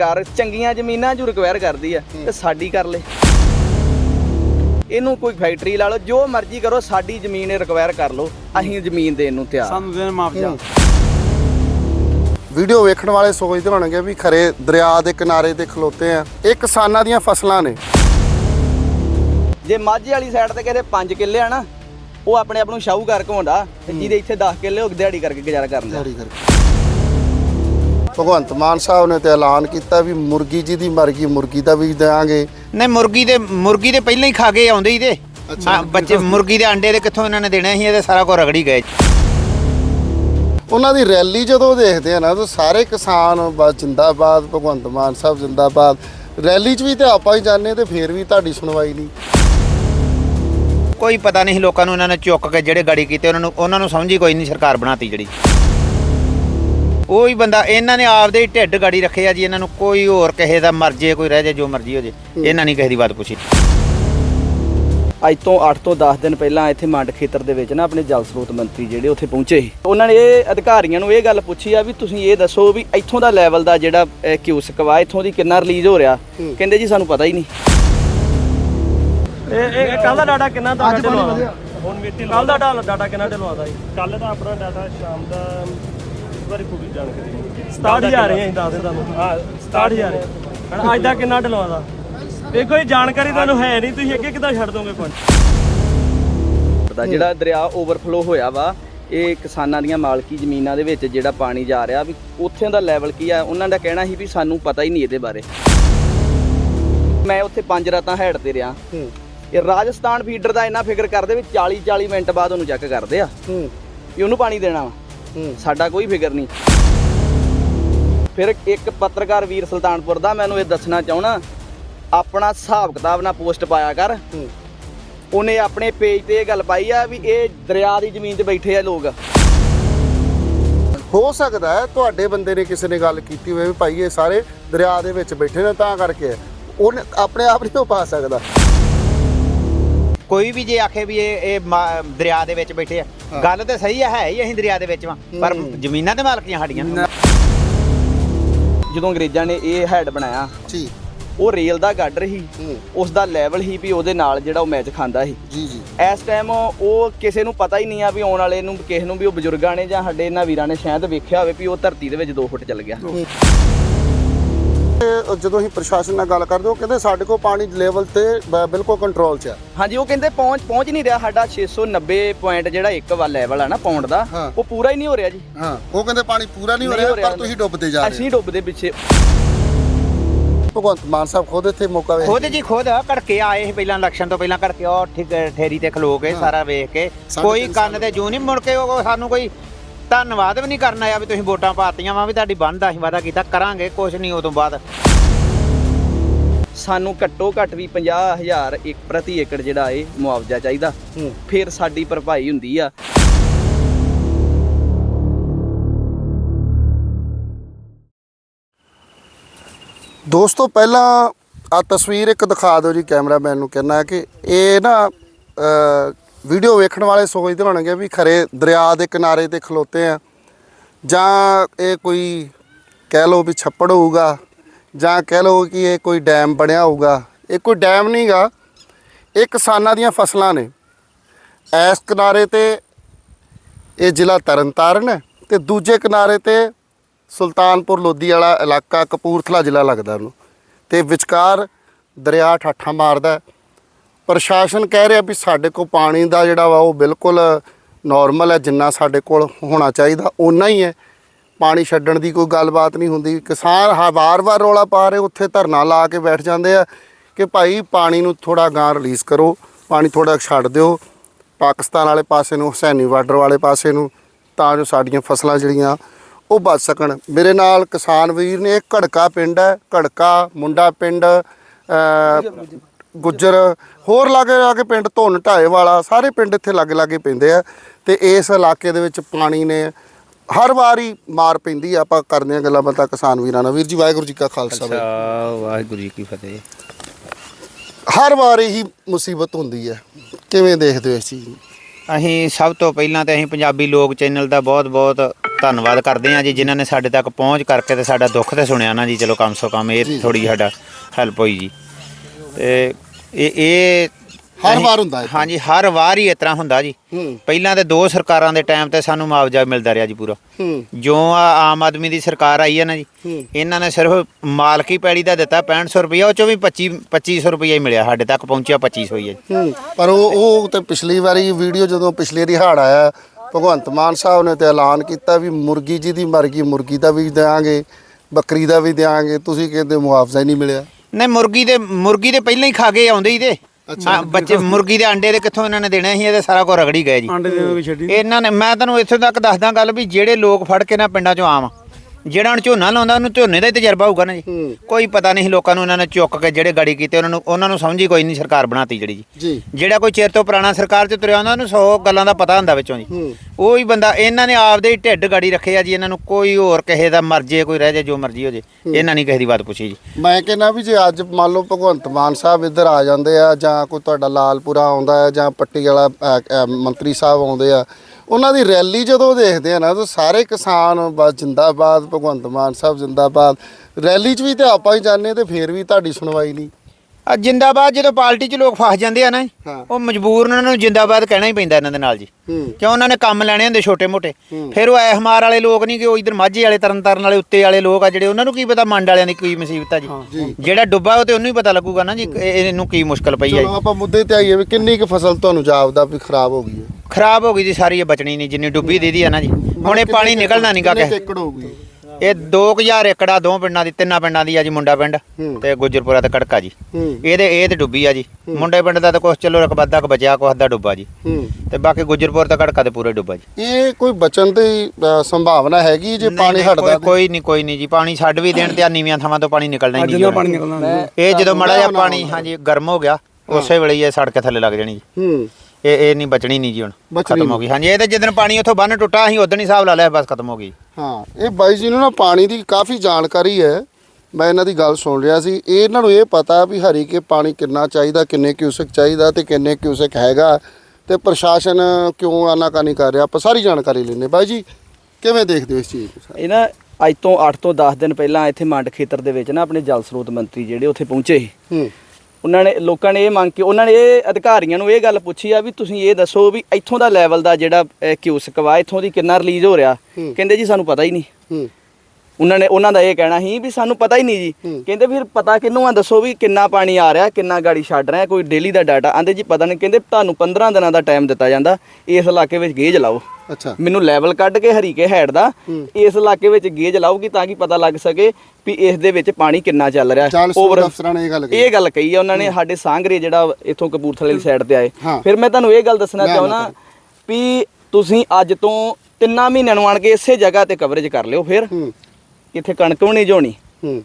ਸਰਕਾਰ ਚੰਗੀਆਂ ਜ਼ਮੀਨਾਂ ਜੋ ਰਿਕਵਾਇਰ ਕਰਦੀ ਆ ਤੇ ਸਾਡੀ ਕਰ ਲੇ। ਇਹਨੂੰ ਕੋਈ ਫੈਕਟਰੀ ਲਾ ਲਓ ਜੋ ਮਰਜ਼ੀ ਕਰੋ ਸਾਡੀ ਜ਼ਮੀਨ ਰਿਕਵਾਇਰ ਕਰ ਲਓ। ਅਸੀਂ ਜ਼ਮੀਨ ਦੇਣ ਨੂੰ ਤਿਆਰ। ਸਾਨੂੰ ਦੇਣ ਮੁਆਵਜ਼ਾ। ਵੀਡੀਓ ਵੇਖਣ ਵਾਲੇ ਸੋਚਦੇ ਹੋਣਗੇ ਵੀ ਖਰੇ ਦਰਿਆ ਦੇ ਕਿਨਾਰੇ ਤੇ ਖਲੋਤੇ ਆ। ਇਹ ਕਿਸਾਨਾਂ ਦੀਆਂ ਫਸਲਾਂ ਨੇ। ਜੇ ਮਾਝੇ ਵਾਲੀ ਸਾਈਡ ਤੇ ਕਹਿੰਦੇ 5 ਕਿੱਲੇ ਆ ਨਾ ਉਹ ਆਪਣੇ ਆਪ ਨੂੰ ਸ਼ਾਹੂਕਾਰ ਘਵਾਉਂਦਾ ਤੇ ਜਿਹਦੇ ਇੱਥੇ 10 ਕਿੱਲੇ ਉਹ ਦਿਹਾੜੀ ਕਰਕੇ ਗੁਜ਼ਾਰਾ ਕਰਨ ਦਾ ਦਿਹਾੜੀ ਕਰਕੇ। ਭਗਵੰਤ ਮਾਨ ਸਾਹਿਬ ਨੇ ਤੇ ਐਲਾਨ ਕੀਤਾ ਵੀ ਮੁਰਗੀ ਜੀ ਦੀ ਮਰ ਗਈ ਮੁਰਗੀ ਦਾ ਵੀ ਦੇਾਂਗੇ ਨਹੀਂ ਮੁਰਗੀ ਦੇ ਮੁਰਗੀ ਦੇ ਪਹਿਲਾਂ ਹੀ ਖਾ ਕੇ ਆਉਂਦੇ ਹੀ ਤੇ। ਹਾਂ, ਬੱਚੇ ਮੁਰਗੀ ਦੇ ਅੰਡੇ ਦੇ ਕਿੱਥੋਂ ਇਹਨਾਂ ਨੇ ਦੇਣੇ ਸੀ ਇਹਦੇ ਸਾਰਾ ਕੁਝ ਰਗੜੀ ਗਏ। ਉਹਨਾਂ ਦੀ ਰੈਲੀ ਜਦੋਂ ਦੇਖਦੇ ਆ ਨਾ ਤਾਂ ਸਾਰੇ ਕਿਸਾਨ ਬਸ ਜਿੰਦਾਬਾਦ ਭਗਵੰਤ ਮਾਨ ਸਾਹਿਬ ਜਿੰਦਾਬਾਦ। ਰੈਲੀ 'ਚ ਵੀ ਤੇ ਆਪਾਂ ਹੀ ਜਾਂਦੇ ਤੇ ਫੇਰ ਵੀ ਤੁਹਾਡੀ ਸੁਣਵਾਈ ਨਹੀਂ। ਕੋਈ ਪਤਾ ਨਹੀਂ ਸੀ ਲੋਕਾਂ ਨੂੰ ਇਹਨਾਂ ਨੇ ਚੁੱਕ ਕੇ ਜਿਹੜੇ ਗਾੜੀ ਕੀਤੇ ਉਹਨਾਂ ਨੂੰ ਉਹਨਾਂ ਨੂੰ ਸਮਝੀ ਕੋਈ ਨਹੀਂ ਸਰਕਾਰ ਬਣਾਤੀ ਜਿਹੜੀ। ਉਹੀ ਬੰਦਾ ਇਹਨਾਂ ਨੇ ਆਪਦੇ ਹੀ ਢਿੱਡ ਗਾੜੀ ਰੱਖੇ ਆ ਜੀ ਇਹਨਾਂ ਨੂੰ ਕੋਈ ਹੋਰ ਕਿਸੇ ਦਾ ਮਰ ਜੇ ਕੋਈ ਰਹਿ ਜੇ ਜੋ ਮਰਜ਼ੀ ਹੋ ਜੇ ਇਹਨਾਂ ਨਹੀਂ ਕਿਸੇ ਦੀ ਬਾਤ ਪੁੱਛੀ ਅੱਜ ਤੋਂ 8 ਤੋਂ 10 ਦਿਨ ਪਹਿਲਾਂ ਇੱਥੇ ਮੰਡ ਖੇਤਰ ਦੇ ਵਿੱਚ ਨਾ ਆਪਣੇ ਜਲ ਸਰੋਤ ਮੰਤਰੀ ਜਿਹੜੇ ਉੱਥੇ ਪਹੁੰਚੇ ਸੀ ਉਹਨਾਂ ਨੇ ਇਹ ਅਧਿਕਾਰੀਆਂ ਨੂੰ ਇਹ ਗੱਲ ਪੁੱਛੀ ਆ ਵੀ ਤੁਸੀਂ ਇਹ ਦੱਸੋ ਵੀ ਇੱਥੋਂ ਦਾ ਲੈਵਲ ਦਾ ਜਿਹੜਾ ਕਿਊਸਕ ਵਾ ਇੱਥੋਂ ਦੀ ਕਿੰਨਾ ਰਿਲੀਜ਼ ਹੋ ਰਿਹਾ? ਕਹਿੰਦੇ ਜੀ ਸਾਨੂੰ ਪਤਾ ਹੀ ਨਹੀਂ। ਇਹ ਇਹ ਕੱਲ ਦਾ ਡਾਟਾ ਕਿੰਨਾ ਤੁਹਾਡਾ ਢਲਵਾ ਹੁਣ ਮਿੱਟੀ ਕੱਲ ਦਾ ਡਾਟਾ ਕਿੰਨਾ ਢਲਵਾਦਾ ਜੀ ਕੱਲ ਦਾ ਆਪਣਾ ਡਾਟਾ ਸ਼ਾਮ ਦਾ ਬਾਰੇ ਪੂਰੀ ਜਾਣਕਾਰੀ ਨਹੀਂ 67000 ਹੈ ਅਸੀਂ ਦੱਸ ਦਿੰਦਾ ਤੁਹਾਨੂੰ। ਹਾਂ 67000 ਹੁਣ ਅੱਜ ਦਾ ਕਿੰਨਾ ਢਲਵਾਦਾ ਦੇਖੋ ਇਹ ਜਾਣਕਾਰੀ ਤੁਹਾਨੂੰ ਹੈ ਨਹੀਂ ਤੁਸੀਂ ਅੱਗੇ ਕਿੱਦਾਂ ਛੱਡ ਦੋਗੇ ਪਾਣੀ ਦਾ ਜਿਹੜਾ ਦਰਿਆ ਓਵਰਫਲੋ ਹੋਇਆ ਵਾ ਇਹ ਕਿਸਾਨਾਂ ਦੀਆਂ ਮਾਲਕੀ ਜ਼ਮੀਨਾਂ ਦੇ ਵਿੱਚ ਜਿਹੜਾ ਪਾਣੀ ਜਾ ਰਿਹਾ ਵੀ ਉੱਥੇ ਦਾ ਲੈਵਲ ਕੀ ਆ? ਉਹਨਾਂ ਦਾ ਕਹਿਣਾ ਸੀ ਵੀ ਸਾਨੂੰ ਪਤਾ ਹੀ ਨਹੀਂ ਇਹਦੇ ਬਾਰੇ। ਮੈਂ ਉੱਥੇ ਪੰਜ ਰਾਤਾਂ ਹੈਡ ਤੇ ਰਿਹਾ। ਇਹ ਰਾਜਸਥਾਨ ਫੀਡਰ ਦਾ ਇੰਨਾ ਫਿਕਰ ਕਰਦੇ ਵੀ 40 40 ਮਿੰਟ ਬਾਅਦ ਉਹਨੂੰ ਚੈੱਕ ਕਰਦੇ ਆ। ਹੂੰ। ਵੀ ਉਹਨੂੰ ਪਾਣੀ ਦੇਣਾ ਵਾ। ਸਾਡਾ ਕੋਈ ਫਿਕਰ ਨਹੀਂ। ਫਿਰ ਇੱਕ ਪੱਤਰਕਾਰ ਵੀਰ ਸੁਲਤਾਨਪੁਰ ਦਾ ਮੈਨੂੰ ਇਹ ਦੱਸਣਾ ਚਾਹਣਾ ਆਪਣਾ ਹਿਸਾਬ ਕਿਤਾਬ ਨਾਲ ਪੋਸਟ ਪਾਇਆ ਕਰ। ਉਹਨੇ ਆਪਣੇ ਪੇਜ ਤੇ ਇਹ ਗੱਲ ਪਾਈ ਆ ਵੀ ਇਹ ਦਰਿਆ ਦੀ ਜ਼ਮੀਨ ਤੇ ਬੈਠੇ ਆ ਲੋਕ। ਹੋ ਸਕਦਾ ਹੈ ਤੁਹਾਡੇ ਬੰਦੇ ਨੇ ਕਿਸੇ ਨੇ ਗੱਲ ਕੀਤੀ ਹੋਵੇ ਵੀ ਭਾਈ ਇਹ ਸਾਰੇ ਦਰਿਆ ਦੇ ਵਿੱਚ ਬੈਠੇ ਨੇ ਤਾਂ ਕਰਕੇ। ਉਹਨੇ ਆਪਣੇ ਆਪ ਨਹੀਂ ਉਹ ਪਾ ਸਕਦਾ। ਕੋਈ ਵੀ ਜੇ ਆਖੇ ਵੀ ਇਹ ਇਹ ਮਾ- ਦਰਿਆ ਦੇ ਵਿੱਚ ਬੈਠੇ ਆ ਗੱਲ ਤੇ ਸਹੀ ਆ ਹੈ ਹੀ ਅਸੀਂ ਦਰਿਆ ਦੇ ਵਿੱਚ ਵਾਂ ਪਰ ਜ਼ਮੀਨਾਂ ਤੇ ਮਾਲਕੀਆਂ ਸਾਡੀਆਂ ਜਦੋਂ ਅੰਗਰੇਜ਼ਾਂ ਨੇ ਇਹ ਹੈਡ ਬਣਾਇਆ ਜੀ। ਉਹ ਰੇਲ ਦਾ ਗਾਡਰ ਸੀ ਹੂੰ। ਉਸ ਦਾ ਲੈਵਲ ਹੀ ਵੀ ਉਹਦੇ ਨਾਲ ਜਿਹੜਾ ਉਹ ਮੈਚ ਖਾਂਦਾ ਸੀ। ਜੀ ਜੀ। ਇਸ ਟਾਈਮ ਉਹ ਕਿਸੇ ਨੂੰ ਪਤਾ ਹੀ ਨਹੀਂ ਆ ਵੀ ਆਉਣ ਵਾਲੇ ਨੂੰ ਕਿਸੇ ਨੂੰ ਵੀ ਉਹ ਬਜ਼ੁਰਗਾਂ ਨੇ ਜਾਂ ਸਾਡੇ ਇਹਨਾਂ ਵੀਰਾਂ ਨੇ ਸ਼ਾਇਦ ਵੇਖਿਆ ਹੋਵੇ ਵੀ ਉਹ ਧਰਤੀ ਦੇ ਵਿੱਚ 2 ਫੁੱਟ ਚੱਲ ਗਿਆ। ਤੇ ਜਦੋਂ ਅਸੀਂ ਪ੍ਰਸ਼ਾਸਨ ਨਾਲ ਗੱਲ ਕਰਦੇ ਉਹ ਕਹਿੰਦੇ ਸਾਡੇ ਕੋਲ ਪਾਣੀ ਲੈਵਲ ਤੇ ਬ- ਬਿਲਕੁਲ ਕੰਟਰੋਲ 'ਚ ਹੈ। ਹਾਂਜੀ ਉਹ ਕਹਿੰਦੇ ਪਹੁੰਚ ਪਹੁੰਚ ਨਹੀਂ ਰਿਹਾ ਸਾਡਾ 690 ਪੁਆਇੰਟ ਜਿਹੜਾ ਇੱਕ ਵਾ ਲੈਵਲ ਆ ਨਾ ਪੌਂਡ ਦਾ ਹਾਂ। ਉਹ ਪੂਰਾ ਹੀ ਨਹੀਂ ਹੋ ਰਿਹਾ ਜੀ। ਹਾਂ ਉਹ ਕਹਿੰਦੇ ਪਾਣੀ ਪੂਰਾ ਨਹੀਂ ਹੋ ਨਹੀਂ ਹੋ ਰਿਹਾ ਰਿਹਾ। ਪਰ ਤੁਸੀਂ ਡੁੱਬਦੇ ਜਾ ਰਹੇ ਅਸੀਂ ਡੁੱਬਦੇ ਪਿੱਛੇ। ਹੋ ਭਗਵੰਤ ਮਾਨ ਸਾਹਿਬ ਖੁਦ ਇੱਥੇ ਮੌਕਾ ਵੇਖ ਖੁਦ ਜੀ ਖੁਦ ਘੜਕੇ ਆਏ ਸੀ ਪਹਿਲਾਂ ਇਲੈਕਸ਼ਨ ਤੋਂ ਪਹਿਲਾਂ ਘੜਕੇ ਉਹ ਠੀਕ ਠੇਰੀ ਤੇ ਖਲੋ ਕੇ ਸਾਰਾ ਵੇਖ ਕੇ। ਸਾਢੇ ਕੋਈ ਤਿੰਨ ਕੰਨ ਤੇ ਜੂ ਨਹੀਂ ਮੁੜ ਕੇ ਉਹ ਸਾਨੂੰ ਕੋਈ ਧੰਨਵਾਦ ਵੀ ਨਹੀਂ ਕਰਨ ਆਇਆ ਵੀ ਤੁਸੀਂ ਵੋਟਾਂ ਪਾਤੀਆਂ ਵਾ ਵੀ ਤੁਹਾਡੀ ਬੰਦ ਅਸੀਂ ਵਾਦਾ ਕੀਤਾ ਕਰਾਂਗੇ ਕੁਝ ਨਹੀਂ ਉਦੋਂ ਬਾਅਦ। ਸਾਨੂੰ ਘੱਟੋ ਘੱਟ ਵੀ 50000 ਇੱਕ ਪ੍ਰਤੀ ਏਕੜ ਜਿਹੜਾ ਇਹ ਮੁਆਵਜ਼ਾ ਚਾਹੀਦਾ। ਹੂੰ। ਫਿਰ ਸਾਡੀ ਭਰਪਾਈ ਹੁੰਦੀ ਆ। ਦੋਸਤੋ ਪਹਿਲਾਂ ਆ ਤਸਵੀਰ ਇੱਕ ਦਿਖਾ ਦਿਓ ਜੀ ਕੈਮਰਾਮੈਨ ਨੂੰ ਕਹਿਣਾ ਕਿ ਇਹ ਨਾ ਵੀਡੀਓ ਵੇਖਣ ਵਾਲੇ ਸੋਚਦੇ ਹੋਣਗੇ ਵੀ ਖਰੇ ਦਰਿਆ ਦੇ ਕਿਨਾਰੇ ਤੇ ਖਲੋਤੇ ਆ। ਜਾਂ ਇਹ ਕੋਈ ਕਹਿ ਲਓ ਵੀ ਛੱਪੜ ਹੋਊਗਾ, ਜਾਂ ਕਹਿ ਲਓ ਕਿ ਇਹ ਕੋਈ ਡੈਮ ਬਣਿਆ ਹੋਊਗਾ। ਇਹ ਕੋਈ ਡੈਮ ਨਹੀਂਗਾ ਇਹ ਕਿਸਾਨਾਂ ਦੀਆਂ ਫਸਲਾਂ ਨੇ। ਇਸ ਕਿਨਾਰੇ ਤੇ ਇਹ ਜ਼ਿਲ੍ਹਾ ਤਰਨਤਾਰਨ ਹੈ ਤੇ ਦੂਜੇ ਕਿਨਾਰੇ ਤੇ ਸੁਲਤਾਨਪੁਰ ਲੋਧੀ ਵਾਲਾ ਇਲਾਕਾ ਕਪੂਰਥਲਾ ਜ਼ਿਲ੍ਹਾ ਲੱਗਦਾ ਉਹਨੂੰ। ਤੇ ਵਿਚਕਾਰ ਦਰਿਆ ਠਾਠਾ ਮਾਰਦਾ ਪ੍ਰਸ਼ਾਸਨ ਕਹਿ ਰਿਹਾ ਵੀ ਸਾਡੇ ਕੋਲ ਪਾਣੀ ਦਾ ਜਿਹੜਾ ਵਾ ਉਹ ਬਿਲਕੁਲ ਨਾਰਮਲ ਹੈ, ਜਿੰਨਾ ਸਾਡੇ ਕੋਲ ਹੋਣਾ ਚਾਹੀਦਾ, ਓਨਾ ਹੀ ਹੈ। ਪਾਣੀ ਛੱਡਣ ਦੀ ਕੋਈ ਗੱਲਬਾਤ ਨਹੀਂ ਹੁੰਦੀ। ਕਿਸਾਨ ਹਾ, ਵਾਰ-ਵਾਰ ਰੌਲਾ ਪਾ ਰਹੇ, ਉੱਥੇ ਧਰਨਾ ਲਾ ਕੇ ਬੈਠ ਜਾਂਦੇ ਆ ਕਿ ਭਾਈ ਪਾਣੀ ਨੂੰ ਥੋੜਾ ਗਾਂ ਰਿਲੀਜ਼ ਕਰੋ, ਪਾਣੀ ਥੋੜਾ ਛੱਡ ਦਿਓ। ਪਾਕਿਸਤਾਨ ਵਾਲੇ ਪਾਸੇ ਨੂੰ, ਹੁਸੈਨੀ ਬਾਰਡਰ ਵਾਲੇ ਪਾਸੇ ਨੂੰ, ਤਾਂ ਜੋ ਸਾਡੀਆਂ ਫਸਲਾਂ ਜਿਹੜੀਆਂ ਉਹ ਬਚ ਸਕਣ। ਮੇਰੇ ਨਾਲ ਕਿਸਾਨ ਵੀਰ ਨੇ ਇਹ ਘੜਕਾ ਪਿੰਡ ਹੈ, ਘੜਕਾ ਮੁੰਡਾ ਪਿੰਡ ਗੁੱਜਰ ਹੋਰ ਲਾਗੇ ਲਾਗੇ ਪਿੰਡ ਧੁੰਨ ਢਾਏ ਵਾਲਾ ਸਾਰੇ ਪਿੰਡ ਇੱਥੇ ਲਾਗੇ ਲਾਗੇ ਪੈਂਦੇ ਆ ਤੇ ਇਸ ਇਲਾਕੇ ਦੇ ਵਿੱਚ ਪਾਣੀ ਨੇ ਹਰ ਵਾਰੀ ਮਾਰ ਪੈਂਦੀ ਆ ਆਪਾਂ ਕਰਦੇ ਆ ਗੱਲਾਂ ਬਾਤਾਂ ਕਿਸਾਨ ਵੀਰਾਂ ਨਾਲ। ਵੀਰ ਜੀ ਵਾਹਿਗੁਰੂ ਜੀ ਕਾ ਖਾਲਸਾ ਵਾਹਿਗੁਰੂ ਵਾਹਿਗੁਰੂ ਜੀ ਕੀ ਫਤਿਹ। ਹਰ ਵਾਰ ਇਹੀ ਮੁਸੀਬਤ ਹੁੰਦੀ ਹੈ ਕਿਵੇਂ ਦੇਖਦੇ ਹੋ ਇਸ ਚੀਜ਼ ਨੂੰ? ਅਸੀਂ ਸਭ ਤੋਂ ਪਹਿਲਾਂ ਤੇ ਅਸੀਂ ਪੰਜਾਬੀ ਲੋਕ ਚੈਨਲ ਦਾ ਬਹੁਤ ਬਹੁਤ ਧੰਨਵਾਦ ਕਰਦੇ ਹਾਂ ਜੀ ਜਿਨ੍ਹਾਂ ਨੇ ਸਾਡੇ ਤੱਕ ਪਹੁੰਚ ਕਰਕੇ ਤੇ ਸਾਡਾ ਦੁੱਖ ਤੇ ਸੁਣਿਆ ਨਾ ਜੀ ਚਲੋ ਕਮ ਸੋ ਕਮ ਇਹ ਥੋੜੀ ਸਾਡਾ ਹੈਲਪ ਹੋਈ ਜੀ। ਤੇ ਇਹ ਇਹ ਹਰ ਵਾਰ ਹੁੰਦਾ ਤਾਂ। ਹਾਂਜੀ ਹਰ ਵਾਰ ਹੀ ਇਸ ਤਰ੍ਹਾਂ ਹੁੰਦਾ ਜੀ। ਹੂੰ। ਪਹਿਲਾਂ ਤੇ ਦੋ ਸਰਕਾਰਾਂ ਦੇ ਟਾਈਮ ਤੇ ਸਾਨੂੰ ਮੁਆਵਜ਼ਾ ਮਿਲਦਾ ਰਿਹਾ ਜੀ ਪੂਰਾ। ਹੂੰ। ਜੋ ਆ ਆਮ ਆਦਮੀ ਦੀ ਸਰਕਾਰ ਆਈ ਹੈ ਨਾ ਜੀ ਹੂੰ। ਇਹਨਾਂ ਨੇ ਸਿਰਫ ਮਾਲਕੀ ਪੈੜੀ ਦਾ ਦਿੱਤਾ 6500 ਰੁਪਇਆ ਉਹ ਚੋਂ ਵੀ 25 2500 ਰੁਪਇਆ ਹੀ ਮਿਲਿਆ ਸਾਡੇ ਤੱਕ ਪਹੁੰਚਿਆ 2500 ਹੀ ਹੈ ਹੂੰ ਪਰ ਉਹ ਉਹ ਤੇ ਪਿਛਲੀ ਵਾਰੀ ਵੀਡੀਓ ਜਦੋਂ ਪਿਛਲੇ ਰਿਹਾੜ ਆਇਆ ਭਗਵੰਤ ਮਾਨ ਸਾਹਿਬ ਨੇ ਤੇ ਐਲਾਨ ਕੀਤਾ ਵੀ ਮੁਰਗੀ ਜੀ ਦੀ ਮਰ ਗਈ ਮੁਰਗੀ ਦਾ ਵੀ ਦਿਆਂਗੇ ਬੱਕਰੀ ਦਾ ਵੀ ਦਿਆਂਗੇ ਤੁਸੀਂ ਕਹਿੰਦੇ ਮੁਆਵਜ਼ਾ ਹੀ ਨਹੀਂ ਮਿਲਿਆ। ਨਹੀਂ ਮੁਰਗੀ ਦੇ ਮੁਰਗੀ ਦੇ ਪਹਿਲਾਂ ਹੀ ਖਾ ਕੇ ਆਉਂਦੇ ਹੀ ਤੇ। ਹਾਂ, ਬੱਚੇ ਮੁਰਗੀ ਦੇ ਅੰਡੇ ਦੇ ਕਿੱਥੋਂ ਇਹਨਾਂ ਨੇ ਦੇਣੇ ਸੀ ਇਹਦੇ ਸਾਰਾ ਕੁਝ ਰਗੜੀ ਗਏ ਜੀ। ਆਂਡੇ ਦੇ ਵੀ ਛੱਡੀ। ਇਹਨਾਂ ਨੇ ਮੈਂ ਤੁਹਾਨੂੰ ਇੱਥੋਂ ਤੱਕ ਦੱਸਦਾ ਗੱਲ ਵੀ ਜਿਹੜੇ ਲੋਕ ਫੜ ਕੇ ਨਾ ਪਿੰਡਾਂ ਚੋਂ ਆਮ ਜਿਹੜਾ ਹੁਣ ਝੋਨਾ ਲਾਉਂਦਾ ਉਹਨੂੰ ਝੋਨੇ ਦਾ ਹੀ ਤਜਰਬਾ ਹੋਊਗਾ ਨਾ ਜੀ। ਕੋਈ ਪਤਾ ਨਹੀਂ ਲੋਕਾਂ ਨੂੰ ਇਹਨਾਂ ਨੇ ਚੁੱਕ ਕੇ ਜਿਹੜੇ ਗਾੜੀ ਕੀਤੇ ਉਹਨਾਂ ਨੂੰ ਉਹਨਾਂ ਨੂੰ ਸਮਝੀ ਕੋਈ ਨਹੀਂ ਸਰਕਾਰ ਬਣਾਤੀ ਜਿਹੜੀ ਜੀ। ਜਿਹੜਾ ਕੋਈ ਚਿਰ ਤੋਂ ਪੁਰਾਣਾ ਸਰਕਾਰ 'ਚ ਤੁਰਿਆ ਹੁੰਦਾ ਉਹਨੂੰ 100 ਗੱਲਾਂ ਦਾ ਪਤਾ ਹੁੰਦਾ ਵਿੱਚੋਂ ਜੀ। ਉਹ ਹੀ ਬੰਦਾ ਇਹਨਾਂ ਨੇ ਆਪਦੇ ਹੀ ਢਿੱਡ ਗਾੜੀ ਰੱਖੇ ਆ ਜੀ ਇਹਨਾਂ ਨੂੰ ਕੋਈ ਹੋਰ ਕਿਸੇ ਦਾ ਮਰ ਜੇ ਕੋਈ ਰਹਿ ਜੇ ਜੋ ਮਰਜ਼ੀ ਹੋ ਜੇ ਇਹਨਾਂ ਨਹੀਂ ਕਿਸੇ ਦੀ ਬਾਤ ਪੁੱਛੀ ਜੀ। ਮੈਂ ਕਹਿੰਦਾ ਵੀ ਜੇ ਅੱਜ ਮੰਨ ਲਓ ਭਗਵੰਤ ਮਾਨ ਸਾਹਿਬ ਇੱਧਰ ਆ ਜਾਂਦੇ ਆ ਜਾਂ ਕੋਈ ਤੁਹਾਡਾ ਲਾਲਪੁਰਾ ਆਉਂਦਾ ਹੈ ਜਾਂ ਪੱਟੀ ਵਾਲਾ ਮੰਤਰੀ ਸਾਹਿਬ ਆਉਂਦੇ ਆ ਉਹਨਾਂ ਦੀ ਰੈਲੀ ਜਦੋਂ ਦੇਖਦੇ ਆ ਨਾ, ਤਾਂ ਸਾਰੇ ਕਿਸਾਨ ਬਸ ਜਿੰਦਾਬਾਦ, ਭਗਵੰਤ ਮਾਨ ਸਾਹਿਬ ਜਿੰਦਾਬਾਦ। ਰੈਲੀ 'ਚ ਵੀ ਤੇ ਆਪਾਂ ਹੀ ਜਾਂਦੇ ਤੇ ਫੇਰ ਵੀ ਤੁਹਾਡੀ ਸੁਣਵਾਈ ਨਹੀਂ। ਆ ਜਿੰਦਾਬਾਦ ਜਦੋਂ ਪਾਰਟੀ 'ਚ ਲੋਕ ਫਸ ਜਾਂਦੇ ਆ ਨਾ ਹਾਂ। ਉਹ ਮਜਬੂਰ ਉਹਨਾਂ ਨੂੰ ਜਿੰਦਾਬਾਦ ਕਹਿਣਾ ਹੀ ਪੈਂਦਾ ਇਹਨਾਂ ਦੇ ਨਾਲ ਜੀ। ਹੂੰ। ਕਿਉਂ ਉਹਨਾਂ ਨੇ ਕੰਮ ਲੈਣੇ ਹੁੰਦੇ ਛੋਟੇ ਮੋਟੇ ਹੂੰ। ਫਿਰ ਉਹ ਐਹਮਾਰ ਵਾਲੇ ਲੋਕ ਨਹੀਂ ਕਿ ਉਹ ਇਧਰ ਮਾਝੇ ਵਾਲੇ ਤਰਨ ਤਾਰਨ ਵਾਲੇ ਉੱਤੇ ਵਾਲੇ ਲੋਕ ਆ ਜਿਹੜੇ ਉਹਨਾਂ ਨੂੰ ਕੀ ਪਤਾ ਮੰਡ ਵਾਲਿਆਂ ਦੀ ਕੀ ਮੁਸੀਬਤ ਆ ਜੀ। ਜੀ। ਜਿਹੜਾ ਡੁੱਬਾ ਉਹ ਤੇ ਉਹਨੂੰ ਹੀ ਪਤਾ ਲੱਗੂਗਾ ਨਾ ਜੀ ਇਹ- ਇਹਨੂੰ ਕੀ ਮੁਸ਼ਕਲ ਪਈ ਆ ਚਲੋ ਜੀ ਆਪਾਂ ਮੁੱਦੇ ਤੇ ਆਈਏ ਵੀ ਕਿੰਨੀ ਕੁ ਫਸਲ ਤੁਹਾਨੂੰ ਜਾਪਦਾ ਵੀ ਖਰਾਬ ਹੋ ਗਈ ਹੈ? ਖਰਾਬ ਹੋ ਗਈ ਜੀ ਸਾਰੀ ਇਹ ਬਚਣੀ ਨਹੀਂ ਜਿੰਨੀ ਡੁੱਬੀ ਦੀਦੀ ਆ ਨਾ ਜੀ। ਹੁਣ ਇਹ ਪਾਣੀ ਨਿਕਲਣਾ ਨਹੀਂ ਗਾ ਕਿੰਨੇ ਕੁ ਕਿ ਏਕੜ ਹੋ ਗਈ? ਇਹ 2000 ਏਕੜਾ ਦੋ ਪਿੰਡਾਂ ਦੀ ਤਿੰਨਾਂ ਪਿੰਡਾਂ ਦੀ ਆ ਜੀ ਮੁੰਡਾ ਪਿੰਡ। ਤੇ ਗੁੱਜਰਪੁਰਾ ਤੇ ਕੜਕਾ ਜੀ। ਇਹਦੇ ਇਹ ਤੇ ਡੁੱਬੀ ਆ ਜੀ। ਮੁੰਡੇ ਪਿੰਡ ਦਾ ਤਾਂ ਕੁਛ ਚਲੋ ਰਕਬਾ ਕੁ ਬਚਿਆ ਕੁਛ ਦਾ ਡੁੱਬਾ ਜੀ। ਤੇ ਬਾਕੀ ਗੁੱਜਰਪੁਰ ਤੇ ਕੜਕਾ ਤੇ ਪੂਰੇ ਡੁੱਬਾ ਜੀ। ਇਹ ਕੋਈ ਬਚਣ ਦੀ ਸੰਭਾਵਨਾ ਹੈਗੀ ਜੇ ਨਹੀਂ, ਪਾਣੀ ਨਹੀਂ, ਹਟਦਾ ਕੋਈ- ਨਹੀਂ ਕੋਈ ਨਹੀਂ ਜੀ। ਪਾਣੀ ਛੱਡ ਵੀ ਦੇਣ ਤੇ ਆ ਨੀਵੀਆਂ ਥਾਵਾਂ ਤੋਂ ਪਾਣੀ ਨਿਕਲਣਾ ਹੀ ਨਹੀਂ ਇਹ ਜਦੋਂ ਮੜਾ ਜਿਹਾ ਪਾਣੀ ਹਾਂਜੀ ਗਰਮ ਹੋ ਗਿਆ ਉਸੇ ਵੇਲੇ ਇਹ ਸੜ ਕੇ ਥੱਲੇ ਲੱਗ ਜਾਣੀ ਜੀ। ਇਹ ਇਹ ਨਹੀਂ ਬਚਣੀ ਨਹੀਂ ਜੀ ਹੁਣ। ਖਤਮ ਹੋ ਗਈ। ਹਾਂਜੀ ਇਹ ਤਾਂ ਜਿੱਦਣ ਪਾਣੀ ਉੱਥੋਂ ਬੰਨ ਟੁੱਟਾ ਅਸੀਂ ਉਦੋਂ ਹੀ ਹਿਸਾਬ ਲਾ ਲਿਆ ਬਸ ਖਤਮ ਹੋ ਗਈ। ਹਾਂ ਇਹ ਬਾਈ ਜੀ ਨੂੰ ਨਾ ਪਾਣੀ ਦੀ ਕਾਫੀ ਜਾਣਕਾਰੀ ਹੈ। ਮੈਂ ਇਹਨਾਂ ਦੀ ਗੱਲ ਸੁਣ ਰਿਹਾ ਸੀ। ਇਹ ਇਹਨਾਂ ਨੂੰ ਇਹ ਪਤਾ ਵੀ ਹਰੀ ਕੇ ਪਾਣੀ ਕਿੰਨਾ ਚਾਹੀਦਾ ਕਿੰਨੇ ਕਿਊਸਕ ਚਾਹੀਦਾ ਤੇ ਕਿੰਨੇ ਕਿਊਸਕ ਹੈਗਾ ਤੇ ਪ੍ਰਸ਼ਾਸਨ ਕਿਉਂ ਆਨਾਕਾਨੀ ਕਰ ਰਿਹਾ? ਆਪਾਂ ਸਾਰੀ ਜਾਣਕਾਰੀ ਲੈਣੇ ਬਾਈ ਜੀ ਕਿਵੇਂ ਦੇਖਦੇ ਹੋ ਇਸ ਚੀਜ਼ ਨੂੰ? ਇਹ ਨਾ ਅੱਜ ਤੋਂ 8 ਤੋਂ 10 ਦਿਨ ਪਹਿਲਾਂ ਇੱਥੇ ਮੰਡ ਖੇਤਰ ਦੇ ਵਿੱਚ ਨਾ ਆਪਣੇ ਜਲ ਸਰੋਤ ਮੰਤਰੀ ਜਿਹੜੇ ਉੱਥੇ ਪਹੁੰਚੇ ਹੂੰ। ਉਹਨਾਂ ਨੇ ਲੋਕਾਂ ਨੇ ਇਹ ਮੰਗ ਕੇ ਉਹਨਾਂ ਨੇ ਇਹ ਅਧਿਕਾਰੀਆਂ ਨੂੰ ਇਹ ਗੱਲ ਪੁੱਛੀ ਆ ਵੀ ਤੁਸੀਂ ਇਹ ਦੱਸੋ ਵੀ ਇੱਥੋਂ ਦਾ ਲੈਵਲ ਦਾ ਜਿਹੜਾ ਅਹ, ਕਿਊਸਕ ਵਾ ਇੱਥੋਂ ਦੀ ਕਿੰਨਾ ਰਿਲੀਜ਼ ਹੋ ਰਿਹਾ। ਕਹਿੰਦੇ ਜੀ ਸਾਨੂੰ ਪਤਾ ਹੀ ਨਹੀਂ। ਉਹਨਾਂ ਨੇ ਉਹਨਾਂ ਦਾ ਇਹ ਕਹਿਣਾ ਸੀ ਵੀ ਸਾਨੂੰ ਪਤਾ ਹੀ ਨਹੀਂ ਜੀ। ਕਹਿੰਦੇ ਫਿਰ ਪਤਾ ਕਿਹਨੂੰ ਆ ਦੱਸੋ ਵੀ ਕਿੰਨਾ ਪਾਣੀ ਆ ਰਿਹਾ ਕਿੰਨਾ ਗਾੜੀ ਛੱਡ ਰਿਹਾ ਕੋਈ ਡੇਲੀ ਦਾ ਡਾਟਾ ਆਂਦੇ ਜੀ ਪਤਾ ਨਹੀਂ ਕਹਿੰਦੇ ਤੁਹਾਨੂੰ 15 ਦਿਨਾਂ ਦਾ ਟਾਈਮ ਦਿੱਤਾ ਜਾਂਦਾ ਇਸ ਇਲਾਕੇ ਵਿੱਚ ਗੇਜ ਲਾਓ। ਅੱਛਾ। ਮੈਨੂੰ ਲੈਵਲ ਕੱਢ ਕੇ ਹਰੀਕੇ ਹੈਡ ਦਾ। ਇਸ ਇਲਾਕੇ ਵਿੱਚ ਗੇਜ ਲਾਉਗੀ ਤਾਂ ਕਿ ਪਤਾ ਲੱਗ ਸਕੇ ਵੀ ਇਸ ਦੇ ਵਿੱਚ ਪਾਣੀ ਕਿੰਨਾ ਚੱਲ ਰਿਹਾ। Over- ਅਫਸਰਾਂ ਨੇ ਇਹ ਗੱਲ ਕਹੀ। ਇਹ ਗੱਲ ਕਹੀ ਆ ਉਹਨਾਂ ਨੇ ਸਾਡੇ ਸਾਂਗਰੇ ਜਿਹੜਾ ਇੱਥੋਂ ਕਪੂਰਥਲੇ ਦੀ ਸਾਈਡ ਤੇ ਆਏ। ਫਿਰ ਮੈਂ ਤੁਹਾਨੂੰ ਇਹ ਗੱਲ ਦੱਸਣਾ ਚਾਹੁੰਦਾ ਵੀ ਤੁਸੀਂ ਅੱਜ ਤੋਂ ਤਿੰਨਾਂ ਮਹੀਨਿਆਂ ਨੂੰ ਆਣ ਕੇ ਇਸੇ ਜਗ੍ਹਾ ਤੇ ਕਵਰੇਜ ਕਰ ਲਿਓ ਫਿਰ। ਇੱਥੇ ਕਣਕ ਵੀ ਨਹੀਂ ਜੋਣੀ ਹੂੰ।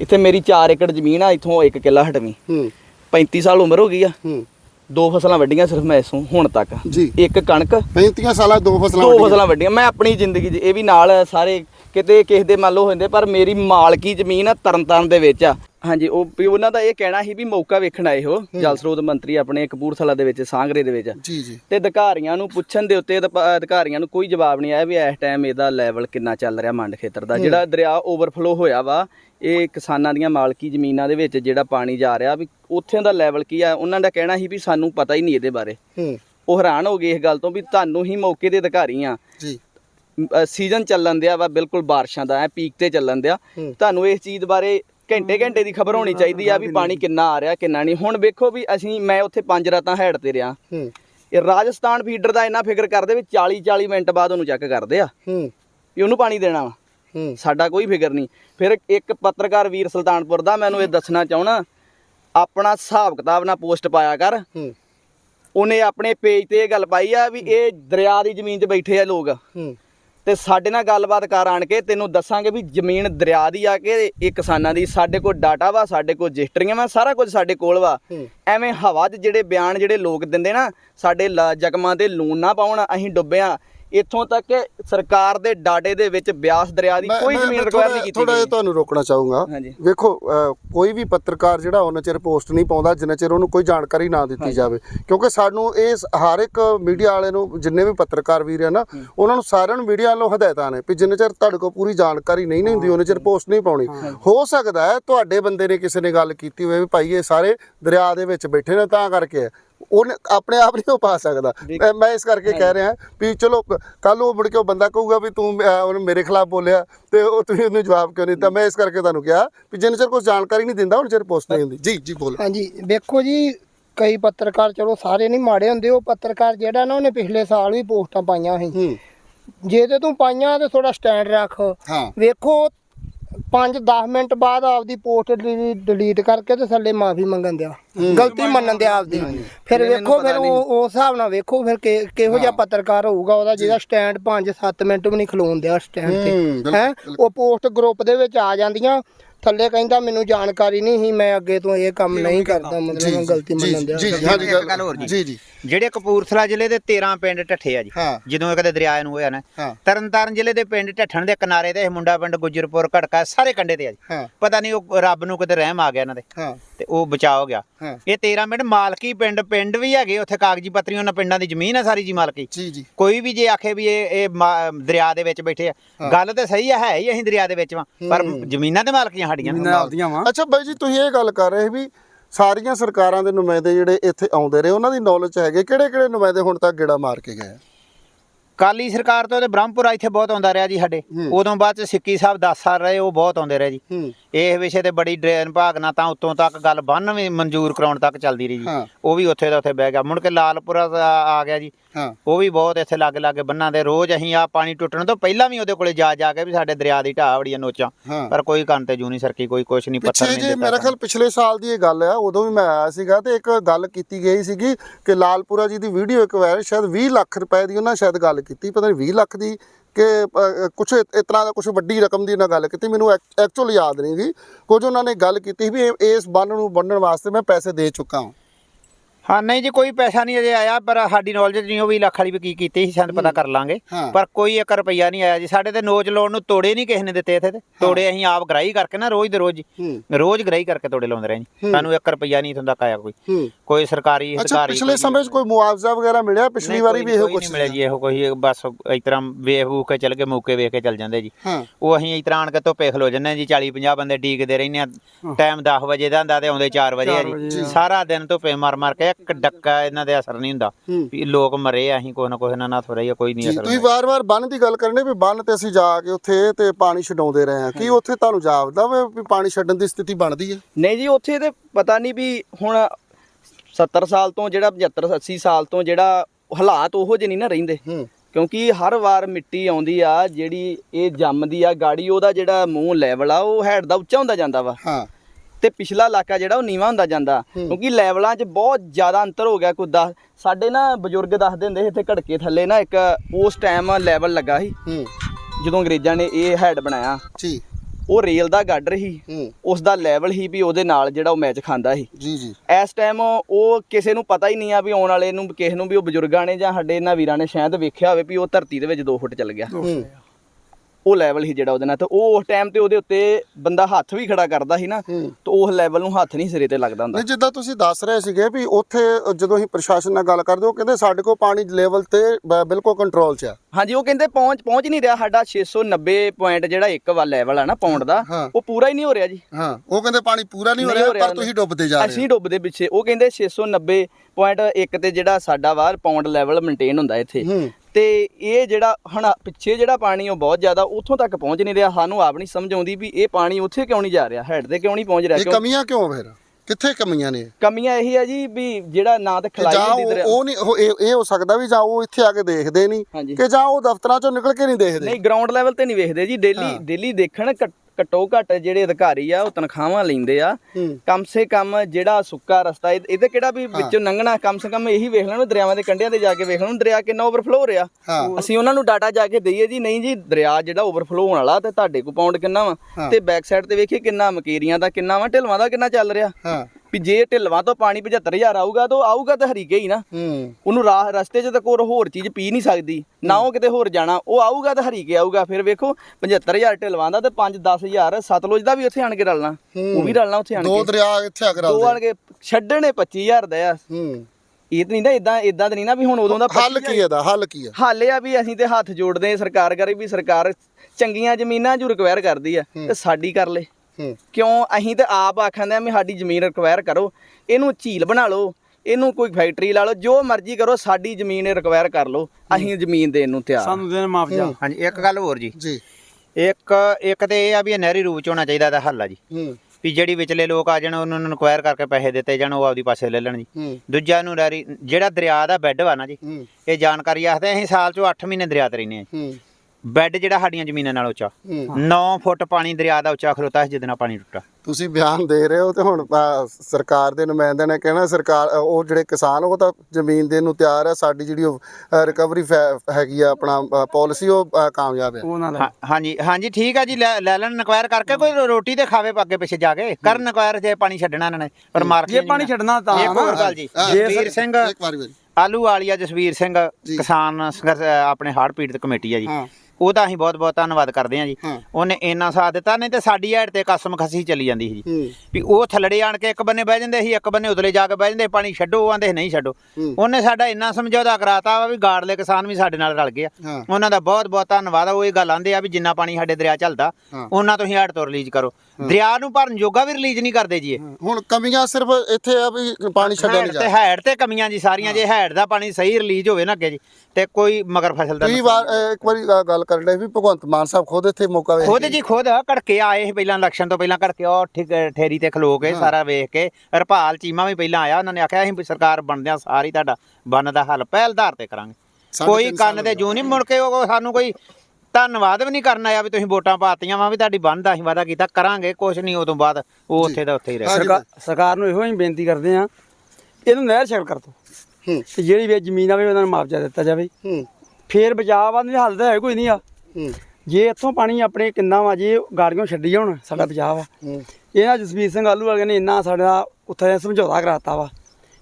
ਇੱਥੇ ਮੇਰੀ 4 ਏਕੜ ਜ਼ਮੀਨ ਆ ਇੱਥੋਂ 1 ਕਿੱਲਾ ਹਟਵੀਂ। ਹੂੰ। 35 ਸਾਲ ਉਮਰ ਹੋ ਗਈ ਆ। ਹੂੰ। ਦੋ ਫਸਲਾਂ ਵੱਡੀਆਂ ਸਿਰਫ ਮੈਂ ਇਸੋਂ ਹੁਣ ਤੱਕ। ਜੀ। ਇੱਕ ਕਣਕ। 35 ਸਾਲਾਂ ਦੋ ਫਸਲਾਂ ਦੋ ਵੱਢੀਆਂ। ਫਸਲਾਂ ਵੱਡੀਆਂ ਮੈਂ ਆਪਣੀ ਜ਼ਿੰਦਗੀ 'ਚ ਇਹ ਵੀ ਨਾਲ ਸਾਰੇ ਕਿਤੇ ਕਿਸੇ ਦੇ ਮੰਨ ਲਓ ਹੁੰਦੇ ਪਰ ਮੇਰੀ ਮਾਲਕੀ ਜ਼ਮੀਨ ਆ ਤਰਨਤਾਰਨ ਦੇ ਵਿੱਚ ਆ। ਹਾਂਜੀ ਉਹ ਵੀ ਉਹਨਾਂ ਦਾ ਇਹ ਕਹਿਣਾ ਸੀ ਵੀ ਮੌਕਾ ਵੇਖਣ ਆਏ ਹੋ ਜਲ ਸਰੋਤ ਮੰਤਰੀ ਆਪਣੇ ਕਪੂਰਥਲਾ ਦੇ ਵਿੱਚ ਸਾਂਗਰੇ ਦੇ ਵਿੱਚ। ਜੀ ਜੀ। ਤੇ ਅਧਿਕਾਰੀਆਂ ਨੂੰ ਪੁੱਛਣ ਦੇ ਉੱਤੇ ਅਧਿਪ- ਅਧਿਕਾਰੀਆਂ ਨੂੰ ਕੋਈ ਜਵਾਬ ਨਹੀਂ ਆਇਆ ਵੀ ਇਸ ਟਾਈਮ ਇਹਦਾ ਲੈਵਲ ਕਿੰਨਾ ਚੱਲ ਰਿਹਾ ਮੰਡ ਖੇਤਰ ਦਾ। ਜਿਹੜਾ ਦਰਿਆ ਓਵਰਫਲੋ ਹੋਇਆ ਵਾ ਇਹ ਕਿਸਾਨਾਂ ਦੀਆਂ ਮਾਲਕੀ ਜ਼ਮੀਨਾਂ ਦੇ ਵਿੱਚ ਜਿਹੜਾ ਪਾਣੀ ਜਾ ਰਿਹਾ ਵੀ ਉੱਥੇ ਦਾ ਲੈਵਲ ਕੀ ਆ? ਉਹਨਾਂ ਦਾ ਕਹਿਣਾ ਸੀ ਵੀ ਸਾਨੂੰ ਪਤਾ ਹੀ ਨਹੀਂ ਇਹਦੇ ਬਾਰੇ। ਹੂੰ। ਉਹ ਹੈਰਾਨ ਹੋ ਗਏ ਇਸ ਗੱਲ ਤੋਂ ਵੀ ਤੁਹਾਨੂੰ ਹੀ ਮੌਕੇ ਦੇ ਅਧਿਕਾਰੀ ਆ। ਜੀ। ਸੀਜ਼ਨ ਚੱਲਣ ਦਿਆ ਵਾ ਬਿਲਕੁਲ ਬਾਰਿਸ਼ਾਂ ਦਾ ਐ ਪੀਕ ਤੇ ਚੱਲਣ ਦਿਆ। ਤੁਹਾਨੂੰ ਇਸ ਚੀਜ਼ ਬਾਰੇ ਘੰਟੇ ਘੰਟੇ ਦੀ ਖਬਰ ਹੋਣੀ ਚਾਹੀਦੀ ਆ ਵੀ ਪਾਣੀ ਕਿੰਨਾ ਆ ਰਿਹਾ ਕਿੰਨਾ ਨਹੀਂ। ਹੁਣ ਵੇਖੋ ਵੀ ਅਸੀਂ ਮੈਂ ਉੱਥੇ ਪੰਜ ਰਾਤਾਂ ਹੈਡ ਤੇ ਰਿਹਾ। ਇਹ ਰਾਜਸਥਾਨ ਫੀਡਰ ਦਾ ਇੰਨਾ ਫਿਕਰ ਕਰਦੇ ਵੀ 40 40 ਮਿੰਟ ਬਾਅਦ ਉਹਨੂੰ ਚੈੱਕ ਕਰਦੇ ਆ। ਵੀ ਉਹਨੂੰ ਪਾਣੀ ਦੇਣਾ ਵਾ। ਸਾਡਾ ਕੋਈ ਫਿਕਰ ਨਹੀਂ। ਫਿਰ ਇੱਕ ਪੱਤਰਕਾਰ ਵੀਰ ਸੁਲਤਾਨਪੁਰ ਦਾ ਮੈਨੂੰ ਇਹ ਦੱਸਣਾ ਚਾਹਣਾ ਆਪਣਾ ਹਿਸਾਬ ਕਿਤਾਬ ਨਾਲ ਪੋਸਟ ਪਾਇਆ ਕਰ। ਉਹਨੇ ਆਪਣੇ ਪੇਜ ਤੇ ਇਹ ਗੱਲ ਪਾਈ ਆ ਵੀ ਇਹ ਦਰਿਆ ਦੀ ਜ਼ਮੀਨ 'ਚ ਬੈਠੇ ਆ ਲੋਕ। ਤੇ ਸਾਡੇ ਨਾਲ ਗੱਲਬਾਤ ਕਰ ਆਣ ਕੇ ਤੈਨੂੰ ਦੱਸਾਂਗੇ ਵੀ ਜ਼ਮੀਨ ਦਰਿਆ ਦੀ ਆ ਕਿ ਇਹ ਕਿਸਾਨਾਂ ਦੀ ਸਾਡੇ ਕੋਲ ਡਾਟਾ ਵਾ ਸਾਡੇ ਕੋਲ ਰਜਿਸਟਰੀਆਂ ਵਾ ਸਾਰਾ ਕੁਝ ਸਾਡੇ ਕੋਲ ਵਾ। ਐਵੇਂ ਹਵਾ 'ਚ ਜਿਹੜੇ ਬਿਆਨ ਜਿਹੜੇ ਲੋਕ ਦਿੰਦੇ ਨਾ ਸਾਡੇ ਜ਼ਖਮਾਂ ਤੇ ਲੂਣ ਨਾ ਪਾਉਣ ਅਸੀਂ ਡੁੱਬੇ ਆ ਇੱਥੋਂ ਤੱਕ ਕਿ ਸਰਕਾਰ ਦੇ ਡਾਟੇ ਦੇ ਵਿੱਚ ਬਿਆਸ ਦਰਿਆ ਦੀ ਕੋਈ ਜ਼ਮੀਨ ਥੋੜ੍ਹਾ- ਨਹੀਂ ਕੀਤੀ ਥੋੜ੍ਹਾ ਜਿਹਾ ਤੁਹਾਨੂੰ ਰੋਕਣਾ ਚਾਹੂੰਗਾ। ਵੇਖੋ ਕੋਈ ਵੀ ਪੱਤਰਕਾਰ ਜਿਹੜਾ ਉਹਨਾਂ ਚਿਰ ਪੋਸਟ ਨਹੀਂ ਪਾਉਂਦਾ ਜਿੰਨਾ ਚਿਰ ਉਹਨੂੰ ਕੋਈ ਜਾਣਕਾਰੀ ਨਾ ਦਿੱਤੀ ਜਾਵੇ। ਕਿਉਂਕਿ ਸਾਨੂੰ ਇਸ ਹਰ ਇੱਕ ਮੀਡੀਆ ਵਾਲੇ ਨੂੰ ਜਿੰਨੇ ਵੀ ਪੱਤਰਕਾਰ ਵੀਰ ਆ ਨਾ ਉਹਨਾਂ ਨੂੰ ਸਾਰਿਆਂ ਨੂੰ ਮੀਡੀਆ ਵੱਲੋਂ ਹਦਾਇਤਾਂ ਨੇ ਵੀ ਜਿੰਨੇ ਚਿਰ ਤੁਹਾਡੇ ਕੋਲ ਪੂਰੀ ਜਾਣਕਾਰੀ ਨਹੀਂ ਨਹੀਂ ਹੁੰਦੀ ਉਹਨੇ ਚਿਰ ਪੋਸਟ ਨਹੀਂ ਪਾਉਣੀ। ਹੋ ਸਕਦਾ ਹੈ ਤੁਹਾਡੇ ਬੰਦੇ ਨੇ ਕਿਸੇ ਨੇ ਗੱਲ ਕੀਤੀ ਹੋਵੇ ਵੀ ਭਾਈ ਇਹ ਸਾਰੇ ਦਰਿਆ ਦੇ ਵਿੱਚ ਬੈਠੇ ਨੇ ਤਾਂ ਕਰਕੇ ਹੈ। ਉਹਨੇ ਆਪਣੇ ਆਪ ਨਹੀਂ ਉਹ ਪਾ ਸਕਦਾ। ਮੈਂ- ਮੈਂ ਇਸ ਕਰਕੇ ਕਹਿ ਰਿਹਾ ਵੀ ਚਲੋ ਕੱਲ ਉਹ ਮੁੜ ਕੇ ਉਹ ਬੰਦਾ ਕਹੂਗਾ ਵੀ ਤੂੰ ਅਹ, ਉਹਨੇ ਮੇਰੇ ਖਿਲਾਫ ਬੋਲਿਆ ਤੇ ਉਹ ਤੁਸੀਂ ਉਹਨੂੰ ਜਵਾਬ ਕਿਉਂ ਨਹੀਂ ਦਿੱਤਾ। ਮੈਂ ਇਸ ਕਰਕੇ ਤੁਹਾਨੂੰ ਕਿਹਾ ਵੀ ਜਿੰਨੇ ਚਿਰ ਕੋਈ ਜਾਣਕਾਰੀ ਨਹੀਂ ਦਿੰਦਾ ਉਹਨੇ ਚਿਰ ਪੋਸਟ ਨਹੀਂ ਹੁੰਦੀ। ਜੀ ਜੀ ਬੋਲੋ। ਹਾਂਜੀ ਵੇਖੋ ਜੀ ਕਈ ਪੱਤਰਕਾਰ ਚਲੋ ਸਾਰੇ ਨਹੀਂ ਮਾੜੇ ਹੁੰਦੇ ਉਹ ਪੱਤਰਕਾਰ ਜਿਹੜਾ ਨਾ ਉਹਨੇ ਪਿਛਲੇ ਸਾਲ ਵੀ ਪੋਸਟਾਂ ਪਾਈਆਂ ਸੀ। ਹੂੰ। ਜੇ ਤੇ ਤੂੰ ਪਾਈਆਂ ਤੇ ਥੋੜਾ ਸਟੈਂਡ ਰੱਖ। ਹਾਂ। ਵੇਖੋ 5-10 ਮਿੰਟ ਬਾਅਦ ਆਪਦੀ ਪੋਸਟ ਡਿਲੀਟ ਕਰਕੇ ਤੇ ਥੱਲੇ ਮਾਫੀ ਮੰਗਣ ਦਿਆ। ਗਲਤੀ ਮੰਨਣ ਦਿਆ ਆਪਦੀ। ਫਿਰ ਵੇਖੋ ਫਿਰ ਉਹ ਉਸ ਹਿਸਾਬ ਨਾਲ ਵੇਖੋ ਫਿਰ ਕਿਹੋ ਜਿਹਾ ਪੱਤਰਕਾਰ ਹੋਊਗਾ ਉਹਦਾ ਜਿਹਦਾ ਸਟੈਂਡ 5-7 ਮਿੰਟ ਵੀ ਨਹੀਂ ਖਲੋਣ ਦਿਆ ਸਟੈਂਡ ਤੇ। ਹੈ? ਉਹ ਪੋਸਟ ਗਰੁੱਪ ਦੇ ਵਿੱਚ ਆ ਜਾਂਦੀਆਂ। ਥੱਲੇ ਕਹਿੰਦਾ ਮੈਨੂੰ ਜਾਣਕਾਰੀ ਨਹੀਂ ਸੀ ਮੈਂ ਅੱਗੇ ਤੋਂ ਇਹ ਕੰਮ ਨਹੀਂ ਕਰਦਾ ਮਤਲਬ ਮੈਂ ਗਲਤੀ ਜੀ ਮੰਨਣ ਦਿਆ ਜੀ ਜੀ ਹਾਂਜੀ ਇੱਕ ਗੱਲ ਹੋਰ ਜੀ। ਜੀ ਜਿਹੜੇ ਕਪੂਰਥਲਾ ਜ਼ਿਲ੍ਹੇ ਦੇ 13 ਪਿੰਡ ਢੱਠੇ ਆ ਜੀ। ਜਦੋਂ ਇਹ ਕਦੇ ਦਰਿਆ ਨੂੰ ਹੋਇਆ ਨਾ। ਤਰਨਤਾਰਨ ਜ਼ਿਲ੍ਹੇ ਦੇ ਪਿੰਡ ਢੱਠਣ ਦੇ ਕਿਨਾਰੇ ਤੇ ਇਹ ਮੁੰਡਾ ਪਿੰਡ ਗੁਜਰਪੁਰ ਘੜਕਾ ਸਾਰੇ ਕੰਡੇ ਤੇ ਆ ਜੀ। ਪਤਾ ਨਹੀਂ ਉਹ ਰੱਬ ਨੂੰ ਕਿਤੇ ਰਹਿਮ ਆ ਗਿਆ ਇਹਨਾਂ ਦੇ। ਹਾਂ। ਤੇ ਉਹ ਬਚਾ ਹੋ ਗਿਆ। ਹਾਂ। ਇਹ 13 ਪਿੰਡ ਮਾਲਕੀ ਪਿੰਡ ਪਿੰਡ ਵੀ ਹੈਗੇ ਉੱਥੇ ਕਾਗਜ਼ੀ ਪੱਤਰੀਆਂ ਉਹਨਾਂ ਪਿੰਡਾਂ ਦੀ ਜ਼ਮੀਨ ਆ ਸਾਰੀ ਜੀ ਮਾਲਕੀ। ਜੀ ਜੀ। ਕੋਈ ਵੀ ਜੇ ਆਖੇ ਵੀ ਇਹ ਇਹ ਮਾ- ਦਰਿਆ ਦੇ ਵਿੱਚ ਬੈਠੇ ਆ ਗੱਲ ਤੇ ਸਹੀ ਆ ਹੈ ਹੀ ਅਸੀਂ ਦਰਿਆ ਦੇ ਵਿੱਚ ਵਾਂ ਪਰ ਜ਼ਮੀਨਾਂ ਤੇ ਮਾਲਕੀਆਂ ਸਾਡੀਆਂ ਅੱਛਾ ਬਾਈ ਜੀ ਤੁਸੀਂ ਇਹ ਗੱਲ ਕਰ ਰਹੇ ਵੀ ਸਾਰੀਆਂ ਸਰਕਾਰਾਂ ਦੇ ਨੁਮਾਇੰਦੇ ਜਿਹੜੇ ਇੱਥੇ ਆਉਂਦੇ ਰਹੇ ਉਹਨਾਂ ਦੀ ਨੌਲੇਜ ਹੈਗੇ? ਕਿਹੜੇ ਕਿਹੜੇ ਨੁਮਾਇੰਦੇ ਹੁਣ ਤੱਕ ਗੇੜਾ ਮਾਰ ਕੇ ਗਏ ਆ? ਕਾਲੀ ਸਰਕਾਰ ਤੋਂ ਤੇ ਬ੍ਰਹਮਪੁਰਾ ਇੱਥੇ ਬਹੁਤ ਆਉਂਦਾ ਰਿਹਾ ਜੀ ਸਾਡੇ। ਉਦੋਂ ਬਾਅਦ ਚ ਸਿੱਕੀ ਸਾਹਿਬ 10 ਸਾਲ ਰਹੇ ਉਹ ਬਹੁਤ ਆਉਂਦੇ ਰਹੇ ਜੀ। ਇਹ ਵਿਸ਼ੇ ਤੇ ਬੜੀ ਡਰੇਨ ਭਾਗ ਨਾਲ ਤਾਂ ਉੱਤੋਂ ਤੱਕ ਗੱਲ ਬੰਨ ਵੀ ਮਨਜ਼ੂਰ ਕਰਾਉਣ ਤੱਕ ਚੱਲਦੀ ਰਹੀ ਜੀ। ਉਹ ਵੀ ਉੱਥੇ ਦਾ ਉੱਥੇ ਬਹਿ ਗਿਆ। ਮੁੜ ਕੇ ਲਾਲਪੁਰਾ ਆ ਗਿਆ ਜੀ। ਉਹ ਵੀ ਬਹੁਤ ਇੱਥੇ ਲਾਗੇ ਲਾਗੇ ਬੰਨਾਂ ਦੇ। ਰੋਜ਼ ਅਸੀਂ ਆ ਪਾਣੀ ਟੁੱਟਣ ਤੋਂ ਪਹਿਲਾਂ ਵੀ ਉਹਦੇ ਕੋਲੇ ਜਾ ਜਾ ਕੇ ਵੀ ਸਾਡੇ ਦਰਿਆ ਦੀ ਢਾਹ ਬੜੀਆਂ ਨੋਚਾਂ। ਪਰ ਕੋਈ ਕੰਨ ਤੇ ਜੂ ਨਹੀਂ ਸਰਕੀ ਕੋਈ ਕੁਛ ਨਹੀਂ ਪਿੱਛੇ ਨਹੀਂ ਜੇ ਮੇਰਾ ਖਿਆਲ ਪਿਛਲੇ ਸਾਲ ਦੀ ਇਹ ਗੱਲ ਆ ਉਦੋਂ ਵੀ ਮੈਂ ਆਇਆ ਸੀਗਾ ਤੇ ਇੱਕ ਗੱਲ ਕੀਤੀ ਗਈ ਸੀਗੀ ਕਿ ਲਾਲਪੁਰਾ ਜੀ ਦੀ ਵੀਡੀਓ ਇੱਕ ਵਾਰ ਸ਼ਾਇਦ 20 ਲੱਖ ਰੁਪਏ ਦੀ ਉਹਨਾਂ ਸ਼ਾਇਦ ਗੱਲ ਕੀਤੀ, ਪਤਾ ਨਹੀਂ 20 ਲੱਖ ਦੀ ਕਿ ਕੁਝ ਇਸ ਤਰ੍ਹਾਂ ਦਾ ਕੁਝ ਵੱਡੀ ਰਕਮ ਦੀ ਉਹਨਾਂ ਗੱਲ ਕੀਤੀ, ਮੈਨੂੰ ਐਕਚੁਅਲ ਯਾਦ ਨਹੀਂ ਗੀ। ਕੁਝ ਉਹਨਾਂ ਨੇ ਗੱਲ ਕੀਤੀ ਵੀ ਇਸ ਬੰਨ ਨੂੰ ਬੰਨਣ ਵਾਸਤੇ ਮੈਂ ਪੈਸੇ ਦੇ ਚੁੱਕਾ ਹਾਂ। ਹਾਂ ਨਹੀਂ ਜੀ ਕੋਈ ਪੈਸਾ ਨਹੀਂ ਅਜੇ ਆਇਆ ਪਰ ਸਾਡੀ ਨੌਲੇਜ ਨਹੀਂ ਉਹ ਵੀ ਲੱਖ ਵਾਲੀ ਵੀ ਕੀ ਕੀਤੀ ਸੀ ਸਾਨੂੰ ਪਤਾ ਕਰ ਲਾਂਗੇ। ਹਾਂ। ਪਰ ਕੋਈ 1 ਰੁਪਈਆ ਨਹੀਂ ਆਇਆ ਜੀ ਸਾਡੇ ਤੇ ਨੋਚ ਲਾਉਣ ਨੂੰ ਤੋੜੇ ਨਹੀਂ ਕਿਸੇ ਨੇ ਦਿੱਤੇ ਇੱਥੇ ਤੇ। ਤੋੜੇ ਅਸੀਂ ਆਪ ਗਰਾਈ ਕਰਕੇ ਨਾ ਰੋਜ਼ ਦੇ ਰੋਜ਼ ਹੂੰ। ਰੋਜ਼ ਗਰਾਈ ਕਰਕੇ ਤੋੜੇ ਲਾਉਂਦੇ ਰਹੇ ਜੀ। ਸਾਨੂੰ 1 ਰੁਪਈਆ ਨਹੀਂ ਤੁਹਾਨੂੰ ਤੱਕ ਆਇਆ ਕੋਈ। ਹੂੰ। ਕੋਈ ਸਰਕਾਰੀ ਅੱਛਾ ਪਿਛਲੇ ਸਮੇਂ 'ਚ ਕੋਈ ਮੁਆਵਜ਼ਾ ਵਗੈਰਾ ਮਿਲਿਆ? ਪਿਛਲੀ ਨਹੀਂ, ਵਾਰੀ ਕੋਈ- ਵੀ ਇਹੋ ਕੋਈ ਕੁਝ ਨਹੀਂ ਮਿਲਿਆ ਜੀ ਇਹੋ ਕੋਈ ਬਸ ਇਸ ਤਰ੍ਹਾਂ ਵੇਖ ਵੂਖ ਕੇ ਚੱਲ ਕੇ ਮੌਕੇ ਵੇਖ ਕੇ ਚੱਲ ਜਾਂਦੇ ਜੀ। ਹਾਂ। ਉਹ ਅਸੀਂ ਇਸ ਤਰ੍ਹਾਂ ਆਣ ਕੇ ਧੁੱਪੇ ਖਲੋ ਜੰਨੇ ਜੀ 40 50 ਬੰਦੇ ਡੀਕਦੇ ਰਹਿੰਦੇ ਆ ਟਾਈਮ 10 ਵਜੇ ਦਾ ਹੁੰਦਾ ਤੇ ਆਉਂਦੇ 4 ਵਜੇ ਆ ਜੀ। ਸਾਰਾ ਦਿਨ ਧੁੱਪੇ ਮਰ ਮਰ ਕੇ ਇੱਕ ਡੱਕਾ ਇਹਨਾਂ ਦੇ ਅਸਰ ਨਹੀਂ ਹੁੰਦਾ। ਹੂੰ। ਵੀ ਲੋਕ ਮਰੇ ਆ ਅਸੀਂ ਕੁਛ ਨਾ ਕੁਛ ਇਹਨਾਂ ਨਾਲ ਥੋੜਾ ਜਿਹਾ ਕੋਈ ਨਹੀਂ ਜੀ ਅਸਰ ਤੁਸੀਂ ਹੁੰਦਾ। ਵਾਰ-ਵਾਰ ਬੰਨ ਦੀ ਗੱਲ ਕਰਨੇ ਵੀ ਬੰਨ ਤੇ ਅਸੀਂ ਜਾ ਕੇ ਉੱਥੇ ਤੇ ਪਾਣੀ ਛਡਾਉਂਦੇ ਰਹੇ ਹਾਂ ਕੀ ਉੱਥੇ ਤੁਹਾਨੂੰ ਜਾਪਦਾ ਵਾ ਵੀ ਪਾਣੀ ਛੱਡਣ ਦੀ ਸਥਿਤੀ ਬਣਦੀ ਹੈ ਨਹੀਂ ਜੀ ਉੱਥੇ ਤੇ ਪਤਾ ਨਹੀਂ ਵੀ ਹੁਣ 70 ਸਾਲ ਤੋਂ ਜਿਹੜਾ 75 80 ਸਾਲ ਤੋਂ ਜਿਹੜਾ ਹਾਲਾਤ ਉਹੋ ਜਿਹੇ ਨਹੀਂ ਨਾ ਰਹਿੰਦੇ। ਹੂੰ। ਕਿਉਂਕਿ ਹਰ ਵਾਰ ਮਿੱਟੀ ਆਉਂਦੀ ਆ ਜਿਹੜੀ ਇਹ ਜੰਮਦੀ ਆ ਗਾੜੀ ਉਹਦਾ ਜਿਹੜਾ ਮੂੰਹ ਲੈਵਲ ਆ ਉਹ ਹੈਡ ਦਾ ਉੱਚਾ ਹੁੰਦਾ ਜਾਂਦਾ ਵਾ। ਹਾਂ। ਤੇ ਪਿਛਲਾ ਇਲਾਕਾ ਜਿਹੜਾ ਉਹ ਨੀਵਾ ਹੁੰਦਾ ਜਾਂਦਾ। ਕਿਉਂਕਿ ਲੈਵਲਾਂ 'ਚ ਬਹੁਤ ਜ਼ਿਆਦਾ ਅੰਤਰ ਹੋ ਗਿਆ ਕੋਈ ਸਾਡੇ ਨਾ ਬਜ਼ੁਰਗ ਦੱਸਦੇ ਹੁੰਦੇ ਸੀ ਇੱਥੇ ਘੜਕੇ ਥੱਲੇ ਨਾ ਇੱਕ ਉਸ ਟਾਈਮ ਲੈਵਲ ਲੱਗਾ ਸੀ। ਜਦੋਂ ਅੰਗਰੇਜ਼ਾਂ ਨੇ ਇਹ ਹੈਡ ਬਣਾਇਆ। ਜੀ। ਉਹ ਰੇਲ ਦਾ ਗਾਡਰ ਸੀ ਉਸ ਦਾ ਲੈਵਲ ਹੀ ਵੀ ਉਹਦੇ ਨਾਲ ਜਿਹੜਾ ਉਹ ਮੈਚ ਖਾਂਦਾ ਸੀ। ਜੀ ਜੀ। ਇਸ ਟਾਈਮ ਉਹ ਕਿਸੇ ਨੂੰ ਪਤਾ ਹੀ ਨਹੀਂ ਆ ਵੀ ਆਉਣ ਵਾਲੇ ਨੂੰ ਕਿਸੇ ਨੂੰ ਵੀ ਉਹ ਬਜ਼ੁਰਗਾਂ ਨੇ ਜਾਂ ਸਾਡੇ ਇਹਨਾਂ ਵੀਰਾਂ ਨੇ ਸ਼ਾਇਦ ਵੇਖਿਆ ਹੋਵੇ ਵੀ ਉਹ ਧਰਤੀ ਦੇ ਵਿੱਚ 2 ਫੁੱਟ ਚੱਲ ਗਿਆ। ਉਹ ਲੈਵਲ ਹੀ ਜਿਹੜਾ ਉਹਦੇ ਨਾਲ ਤੇ ਉਹ ਉਸ ਟਾਈਮ ਤੇ ਉਹਦੇ ਉੱਤੇ ਬੰਦਾ ਹੱਥ ਵੀ ਖੜਾ ਕਰਦਾ ਸੀ ਨਾ। ਤੇ ਉਸ ਲੈਵਲ ਨੂੰ ਹੱਥ ਨਹੀਂ ਸਿਰੇ ਤੇ ਲੱਗਦਾ ਹੁੰਦਾ। ਨਹੀਂ ਜਿੱਦਾਂ ਤੁਸੀਂ ਦੱਸ ਰਹੇ ਸੀਗੇ ਵੀ ਉੱਥੇ ਜਦੋਂ ਅਸੀਂ ਪ੍ਰਸ਼ਾਸਨ ਨਾਲ ਗੱਲ ਕਰਦੇ ਉਹ ਕਹਿੰਦੇ ਸਾਡੇ ਕੋਲ ਪਾਣੀ ਲੈਵਲ ਤੇ ਬਿਲਕੁਲ ਕੰਟਰੋਲ 'ਚ ਆ। ਹਾਂਜੀ ਉਹ ਕਹਿੰਦੇ ਪਹੁੰਚ ਪਹੁੰਚ ਨਹੀਂ ਰਿਹਾ ਸਾਡਾ 690 ਪੁਆਇੰਟ ਜਿਹੜਾ ਇੱਕ ਵਾ ਲੈਵਲ ਆ ਨਾ ਪੌਂਡ ਦਾ। ਉਹ ਪੂਰਾ ਹੀ ਨਹੀਂ ਹੋ ਰਿਹਾ ਜੀ। ਹਾਂ ਉਹ ਕਹਿੰਦੇ ਪਾਣੀ ਪੂਰਾ ਨਹੀਂ ਹੋ ਰਿਹਾ ਪਰ ਤੁਸੀਂ ਡੁੱਬਦੇ ਜਾ ਰਹੇ ਅਸੀਂ ਡੁੱਬਦੇ ਪਿੱਛੇ ਉਹ ਕਹਿੰਦੇ 690.1 ਤੇ ਜਿਹੜਾ ਸਾਡਾ ਵਾਰ ਪੌਂਡ ਲੈਵਲ ਮੇਨਟੇਨ ਹੁੰਦਾ ਇੱਥੇ। ਤੇ ਇਹ ਜਿਹੜਾ ਹੁਣ ਪਿੱਛੇ ਜਿਹੜਾ ਪਾਣੀ ਉਹ ਬਹੁਤ ਜ਼ਿਆਦਾ ਉੱਥੋਂ ਤੱਕ ਪਹੁੰਚ ਨਹੀਂ ਰਿਹਾ ਸਾਨੂੰ ਆਪ ਨਹੀਂ ਸਮਝ ਆਉਂਦੀ ਵੀ ਇਹ ਪਾਣੀ ਉੱਥੇ ਕਿਉਂ ਨਹੀਂ ਜਾ ਰਿਹਾ ਹੈਡ ਤੇ ਕਿਉਂ ਨਹੀਂ ਪਹੁੰਚ ਰਿਹਾ ਇਹ ਕਿਉਂ ਕਮੀਆਂ ਕਿਉਂ ਫਿਰ? ਕਿੱਥੇ ਕਮੀਆਂ ਨੇ ਕਮੀਆਂ ਇਹੀ ਆ ਜੀ ਵੀ ਜਿਹੜਾ ਨਾ ਤੇ ਖਲਾਈ ਜਾਂ ਉਹ ਨਹੀਂ ਉਹ ਇਹ ਇਹ ਹੋ ਸਕਦਾ ਵੀ ਜਾਂ ਉਹ ਇੱਥੇ ਆ ਕੇ ਦੇਖਦੇ ਨਹੀਂ। ਕਿ ਜਾਂ ਉਹ ਦਫ਼ਤਰਾਂ ਚੋਂ ਨਿਕਲ ਕੇ ਨਹੀਂ ਦੇਖਦੇ। ਨਹੀਂ ਗਰਾਊਂਡ ਲੈਵਲ ਤੇ ਨਹੀਂ ਵੇਖਦੇ ਜੀ ਡੇਲੀ ਡੇਲੀ ਦੇਖਣ ਘੱਟ- ਘੱਟੋ ਘੱਟ ਜਿਹੜੇ ਅਧਿਕਾਰੀ ਆ ਉਹ ਤਨਖਾਹਾਂ ਲੈਂਦੇ ਆ। ਕਮ ਸੇ ਕਮ ਜਿਹੜਾ ਸੁੱਕਾ ਰਸਤਾ ਇਹ- ਇਹਦੇ ਕਿਹੜਾ ਵੀ ਵਿੱਚੋਂ ਲੰਘਣਾ ਕਮ ਸੇ ਕਮ ਇਹੀ ਵੇਖ ਲੈਣ ਵੀ ਦਰਿਆਵਾਂ ਦੇ ਕੰਢਿਆਂ ਤੇ ਜਾ ਕੇ ਵੇਖ ਲੈਣ ਦਰਿਆ ਕਿੰਨਾ ਓਵਰਫਲੋ ਹੋ ਰਿਹਾ। ਹਾਂ। ਅਸੀਂ ਉਹਨਾਂ ਨੂੰ ਡਾਟਾ ਜਾ ਕੇ ਦਈਏ ਜੀ ਨਹੀਂ ਜੀ ਦਰਿਆ ਜਿਹੜਾ ਓਵਰਫਲੋ ਹੋਣ ਵਾਲਾ ਤੇ ਤੁਹਾਡੇ ਕੋ ਪਾਉਂਡ ਕਿੰਨਾ ਵਾ? ਤੇ ਬੈਕ ਸਾਈਡ ਤੇ ਵੇਖੀਏ ਕਿੰਨਾ ਮਕੇਰੀਆਂ ਦਾ ਕਿੰਨਾ ਵਾ ਢਿਲਵਾਂ ਦਾ ਕਿੰਨਾ ਚੱਲ ਰਿਹਾ। ਹਾਂ। ਵੀ ਜੇ ਢਿਲਵਾਂ ਤੋਂ ਪਾਣੀ 75000 ਆਊਗਾ ਤਾਂ ਆਊਗਾ ਤਾਂ ਹਰੀਕੇ ਹੀ ਨਾ। ਹੂੰ। ਉਹਨੂੰ ਰਾਹ ਰਸਤੇ 'ਚ ਤਾਂ ਕੋਈ ਹੋਰ ਚੀਜ਼ ਪੀ ਨਹੀਂ ਸਕਦੀ। ਨਾ ਉਹ ਕਿਤੇ ਹੋਰ ਜਾਣਾ ਉਹ ਆਊਗਾ ਤਾਂ ਹਰੀਕੇ ਆਊਗਾ। ਫਿਰ ਵੇਖੋ 75000 ਢਿਲਵਾਂ ਦਾ ਤੇ 5-10000 ਸਤਲੁਜ ਦਾ ਵੀ ਉੱਥੇ ਆਣ ਕੇ ਰਲਣਾ। ਉਹ ਵੀ ਰਲਣਾ ਉੱਥੇ ਆਣ ਦੋ ਕੇ। ਦਰਿਆ ਇੱਥੇ ਆ ਕੇ ਦੋ ਰਲਦੇ। ਆਣ ਕੇ ਛੱਡਣੇ 25000 ਦਾ ਆ। ਹੂੰ। ਇਹ ਤਾਂ ਨਹੀਂ ਨਾ ਇਦਾਂ ਇਦਾਂ ਤਾਂ ਨਹੀਂ ਨਾ ਵੀ ਹੁਣ ਉਦੋਂ ਦਾ ਹੱਲ ਕੀ ਇਹਦਾ? ਹੱਲ ਕੀ ਆ? ਹੱਲ ਇਹ ਆ ਵੀ ਅਸੀਂ ਤੇ ਹੱਥ ਜੋੜਦੇ ਆ ਸਰਕਾਰ ਕਰੇ ਵੀ ਸਰਕਾਰ ਚੰਗੀਆਂ ਜ਼ਮੀਨਾਂ ਜੋ ਰਿਕਵਾਇਰ ਕਰਦੀ ਆ ਤੇ ਸਾਡੀ ਕਰ ਲੇ। ਹੂੰ ਕਿਉਂ? ਅਸੀਂ ਤੇ ਆਪ ਆਖਾਂਦੇ ਆ ਵੀ ਸਾਡੀ ਜ਼ਮੀਨ ਰਿਕਵਾਇਰ ਕਰੋ। ਇਹਨੂੰ ਝੀਲ ਬਣਾ ਲਓ ਇਹਨੂੰ ਕੋਈ ਫੈਕਟਰੀ ਲਾ ਲਓ ਜੋ ਮਰਜ਼ੀ ਕਰੋ ਸਾਡੀ ਜ਼ਮੀਨ ਰਿਕਵਾਇਰ ਕਰ ਲਓ। ਅਸੀਂ ਜ਼ਮੀਨ ਦੇਣ ਨੂੰ ਤਿਆਰ ਸਾਨੂੰ ਦੇਣ ਮੁਆਵਜ਼ਾ ਹਾਂਜੀ ਇੱਕ ਗੱਲ ਹੋਰ ਜੀ। ਜੀ। ਇੱਕ ਇੱਕ ਤੇ ਇਹ ਆ ਵੀ ਇਹ ਨਹਿਰੀ ਰੂਪ ਚ ਹੋਣਾ ਚਾਹੀਦਾ ਦਾ ਹੱਲ ਆ ਜੀ। ਹੂੰ। ਵੀ ਜਿਹੜੀ ਵਿਚਲੇ ਲੋਕ ਆ ਜਾਣ ਉਹਨਾਂ ਨੂੰ ਇਨਕੁਆਇਰ ਕਰਕੇ ਪੈਸੇ ਦਿੱਤੇ ਜਾਣ ਉਹ ਆਪਦੀ ਪਾਸੇ ਲੈ ਲੈਣ ਜੀ। ਦੂਜਾ ਨੂੰ ਨਹਿਰੀ ਜਿਹੜਾ ਦਰਿਆ ਦਾ ਬੈੱਡ ਵਾ ਨਾ ਜੀ ਇਹ ਜਾਣਕਾਰੀ ਆਖਦੇ ਅਸੀਂ ਸਾਲ ਚੋਂ 8 ਮਹੀਨੇ ਦਰਿਆ ਤੇ ਰਹਿੰਦੇ ਆ ਹੂੰ। ਬੈੱਡ ਜਿਹੜਾ ਸਾਡੀਆਂ ਜ਼ਮੀਨਾਂ ਨਾਲ ਉੱਚਾ। ਹੂੰ। 9 ਫੁੱਟ ਪਾਣੀ ਦਰਿਆ ਦਾ ਉੱਚਾ ਖਲੋਤਾ ਸੀ ਜਿੱਦਣਾ ਪਾਣੀ ਟੁੱਟਾ। ਤੁਸੀਂ ਬਿਆਨ ਦੇ ਰਹੇ ਹੋ ਤੇ ਹੁਣ ਸਰਕਾਰ ਦੇ ਨੁਮਾਇੰਦੇ ਨੇ ਕਹਿਣਾ ਸਰਕਾਰ ਉਹ ਜਿਹੜੇ ਕਿਸਾਨ ਉਹ ਤਾਂ ਜ਼ਮੀਨ ਦੇਣ ਨੂੰ ਤਿਆਰ ਹੈ ਸਾਡੀ ਜਿਹੜੀ ਉਹ ਰਿਕਵਰੀ ਹੈਗੀ ਆ ਆਪਣਾ ਪਾਲਿਸੀ ਉਹ ਕਾਮਯਾਬ ਹੈ ਹਾਂਜੀ ਹਾਂਜੀ ਠੀਕ ਆ ਜੀ ਲੈ ਲੈਣ ਇਨਕੁਆਇਰ ਕਰਕੇ ਕੋਈ ਰੋਟੀ ਤੇ ਖਾਵੇ ਅੱਗੇ ਪਿੱਛੇ ਜਾ ਕੇ। ਕਰਨ ਇਨਕੁਆਇਰ ਜੇ ਪਾਣੀ ਛੱਡਣਾ ਇਹਨਾਂ ਨੇ ਪਰ ਮਾਰ ਜੇ ਪਾਣੀ ਛੱਡਣਾ ਤਾਂ ਇੱਕ ਹੋਰ ਗੱਲ ਜੀ ਹਾਂ, ਜਸਵੀਰ ਸਿੰਘ ਇੱਕ ਵਾਰੀ। ਵਾਰੀ ਆਲੂ ਵਾਲੀਆ ਜਸਵੀਰ ਸਿੰਘ ਕਿਸਾਨ ਸੰਘਰਸ਼ ਆਪਣੇ ਹੜ੍ਹ ਪੀੜਤ ਕਮੇਟੀ ਆ ਜੀ। ਹਾਂ। ਉਹਦਾ ਅਸੀਂ ਬਹੁਤ ਬਹੁਤ ਧੰਨਵਾਦ ਕਰਦੇ ਹਾਂ ਜੀ ਹਾਂ। ਉਹਨੇ ਇੰਨਾ ਸਾਥ ਦਿੱਤਾ ਨਹੀਂ ਤੇ ਸਾਡੀ ਹੈਡ ਤੇ ਕਸਮ ਖਸੀ ਚੱਲੀ ਜਾਂਦੀ ਸੀ ਜੀ ਹੂੰ ਵੀ ਉਹ ਥੱਲੜੇ ਆਣ ਕੇ ਇੱਕ ਬੰਨੇ ਬਹਿ ਜਾਂਦੇ ਸੀ ਇੱਕ ਬੰਨੇ ਉਤਲੇ ਜਾ ਕੇ ਬਹਿ ਜਾਂਦੇ ਪਾਣੀ ਛੱਡੋ ਉਹ ਆਂਦੇ ਨਹੀਂ ਛੱਡੋ ਹੂੰ। ਉਹਨੇ ਸਾਡਾ ਇੰਨਾ ਸਮਝੌਤਾ ਕਰਾਤਾ ਵਾ ਵੀ ਗਾੜਲੇ ਕਿਸਾਨ ਵੀ ਸਾਡੇ ਨਾਲ ਰਲ ਗਏ ਆ ਹਾਂ। ਉਹਨਾਂ ਦਾ ਬਹੁਤ ਬਹੁਤ ਧੰਨਵਾਦ ਆ ਉਹ ਇਹ ਗੱਲ ਆਂਦੇ ਆ ਵੀ ਜਿੰਨਾ ਪਾਣੀ ਸਾਡੇ ਦਰਿਆ ਚੱਲਦਾ ਹਾਂ। ਉਹਨਾਂ ਤੋਂ ਹੀ ਹੈਡ ਤੋਂ ਰਿਲੀਜ਼ ਕਰੋ ਦਰਿਆ ਨੂੰ ਭਰਨ ਜੋਗਾ ਵੀ ਰਿਲੀਜ਼ ਨਹੀਂ ਕਰਦੇ ਜੀ ਇਹ। ਹੁਣ ਕਮੀਆਂ ਸਿਰਫ ਇੱਥੇ ਆ ਵੀ ਪਾਣੀ ਛੱਡਿਆ ਹੈਡ ਨਹੀਂ ਤੇ ਜਾ ਹੈਡ ਤੇ ਕਮੀਆਂ ਜੀ ਸਾਰੀਆਂ ਜੇ ਹੈਡ ਦਾ ਪਾਣੀ ਸਹੀ ਰਿਲੀਜ਼ ਹੋਵੇ ਨਾ ਅੱਗੇ ਜੀ ਤੇ ਕੋਈ ਮਗਰ ਫਸਲ ਦਾ ਨੁਕਸਾਨ ਵਾਰ ਇੱਕ ਵਾਰੀ ਗੱਲ ਕਰਨ ਦੇ ਵੀ ਭਗਵੰਤ ਮਾਨ ਸਾਹਿਬ ਖੁਦ ਇੱਥੇ ਮੌਕਾ ਵੇਖ ਖੁਦ ਜੀ ਖੁਦ ਘੜਕੇ ਆਏ ਸੀ ਪਹਿਲਾਂ ਇਲੈਕਸ਼ਨ ਤੋਂ ਪਹਿਲਾਂ ਘੜਕੇ ਉਹ ਠਿਕ ਠੇਰੀ ਤੇ ਖਲੋ ਕੇ ਸਾਰਾ ਵੇਖ ਕੇ ਰਪਾਲ ਚੀਮਾ ਵੀ ਪਹਿਲਾਂ ਆਇਆ ਉਹਨਾਂ ਨੇ ਆਖਿਆ ਅਸੀਂ ਵੀ ਸਰਕਾਰ ਬਣਦਿਆਂ ਸਾਰੀ ਤੁਹਾਡਾ ਬੰਨ ਦਾ ਹੱਲ ਪਹਿਲ ਆਧਾਰ ਤੇ ਕਰਾਂਗੇ। ਕੋਈ ਤਿੰਨ ਸਾਲ ਕੰਨ ਤੇ ਜੂ ਨਹੀਂ ਮੁੜ ਕੇ ਉਹ ਸਾਨੂੰ ਕੋਈ ਧੰਨਵਾਦ ਵੀ ਨਹੀਂ ਕਰਨ ਆਇਆ ਵੀ ਤੁਸੀਂ ਵੋਟਾਂ ਪਾਤੀਆਂ ਵਾ ਵੀ ਤੁਹਾਡੀ ਬੰਨ ਦਾ ਅਸੀਂ ਵਾਦਾ ਕੀਤਾ ਕਰਾਂਗੇ ਕੁਛ ਨਹੀਂ ਉਦੋਂ ਬਾਅਦ ਉਹ ਉੱਥੇ ਦਾ ਉੱਥੇ ਹੀ ਰਹਿ। ਸਰਕਾਰ ਨੂੰ ਇਹੋ ਹੀ ਬੇਨਤੀ ਕਰਦੇ ਆ ਇਹਨੂੰ ਨਹਿਰ ਸ਼ਕਲ ਕਰ ਦੋ ਹੂੰ। ਤੇ ਜਿਹੜੀ ਵੀ ਜ਼ਮੀਨ ਆਵੇ ਉਹਨਾਂ ਨੂੰ ਮੁਆਵਜ਼ਾ ਦਿੱਤਾ ਜਾਵੇ। ਹੂੰ। ਫੇਰ ਬਚਾਅ ਆ ਨਹੀਂ ਹੱਲ ਤਾਂ ਹੈ ਕੋਈ ਨਹੀਂ ਆ। ਹੂੰ। ਜੇ ਇੱਥੋਂ ਪਾਣੀ ਆਪਣੇ ਕਿੰਨਾ ਵਾ ਜੇ ਗਾੜੀਆਂ ਛੱਡੀ ਜਾਣ ਸਾਡਾ ਬਚਾਅ ਵਾ। ਹੂੰ। ਇਹਨਾਂ ਜਸਵੀਰ ਸਿੰਘ ਆਲੂ ਵਾਲੇ ਨੇ ਇੰਨਾ ਸਾਡਾ ਉੱਥੇ ਸਮਝੌਤਾ ਕਰਾਤਾ ਵਾ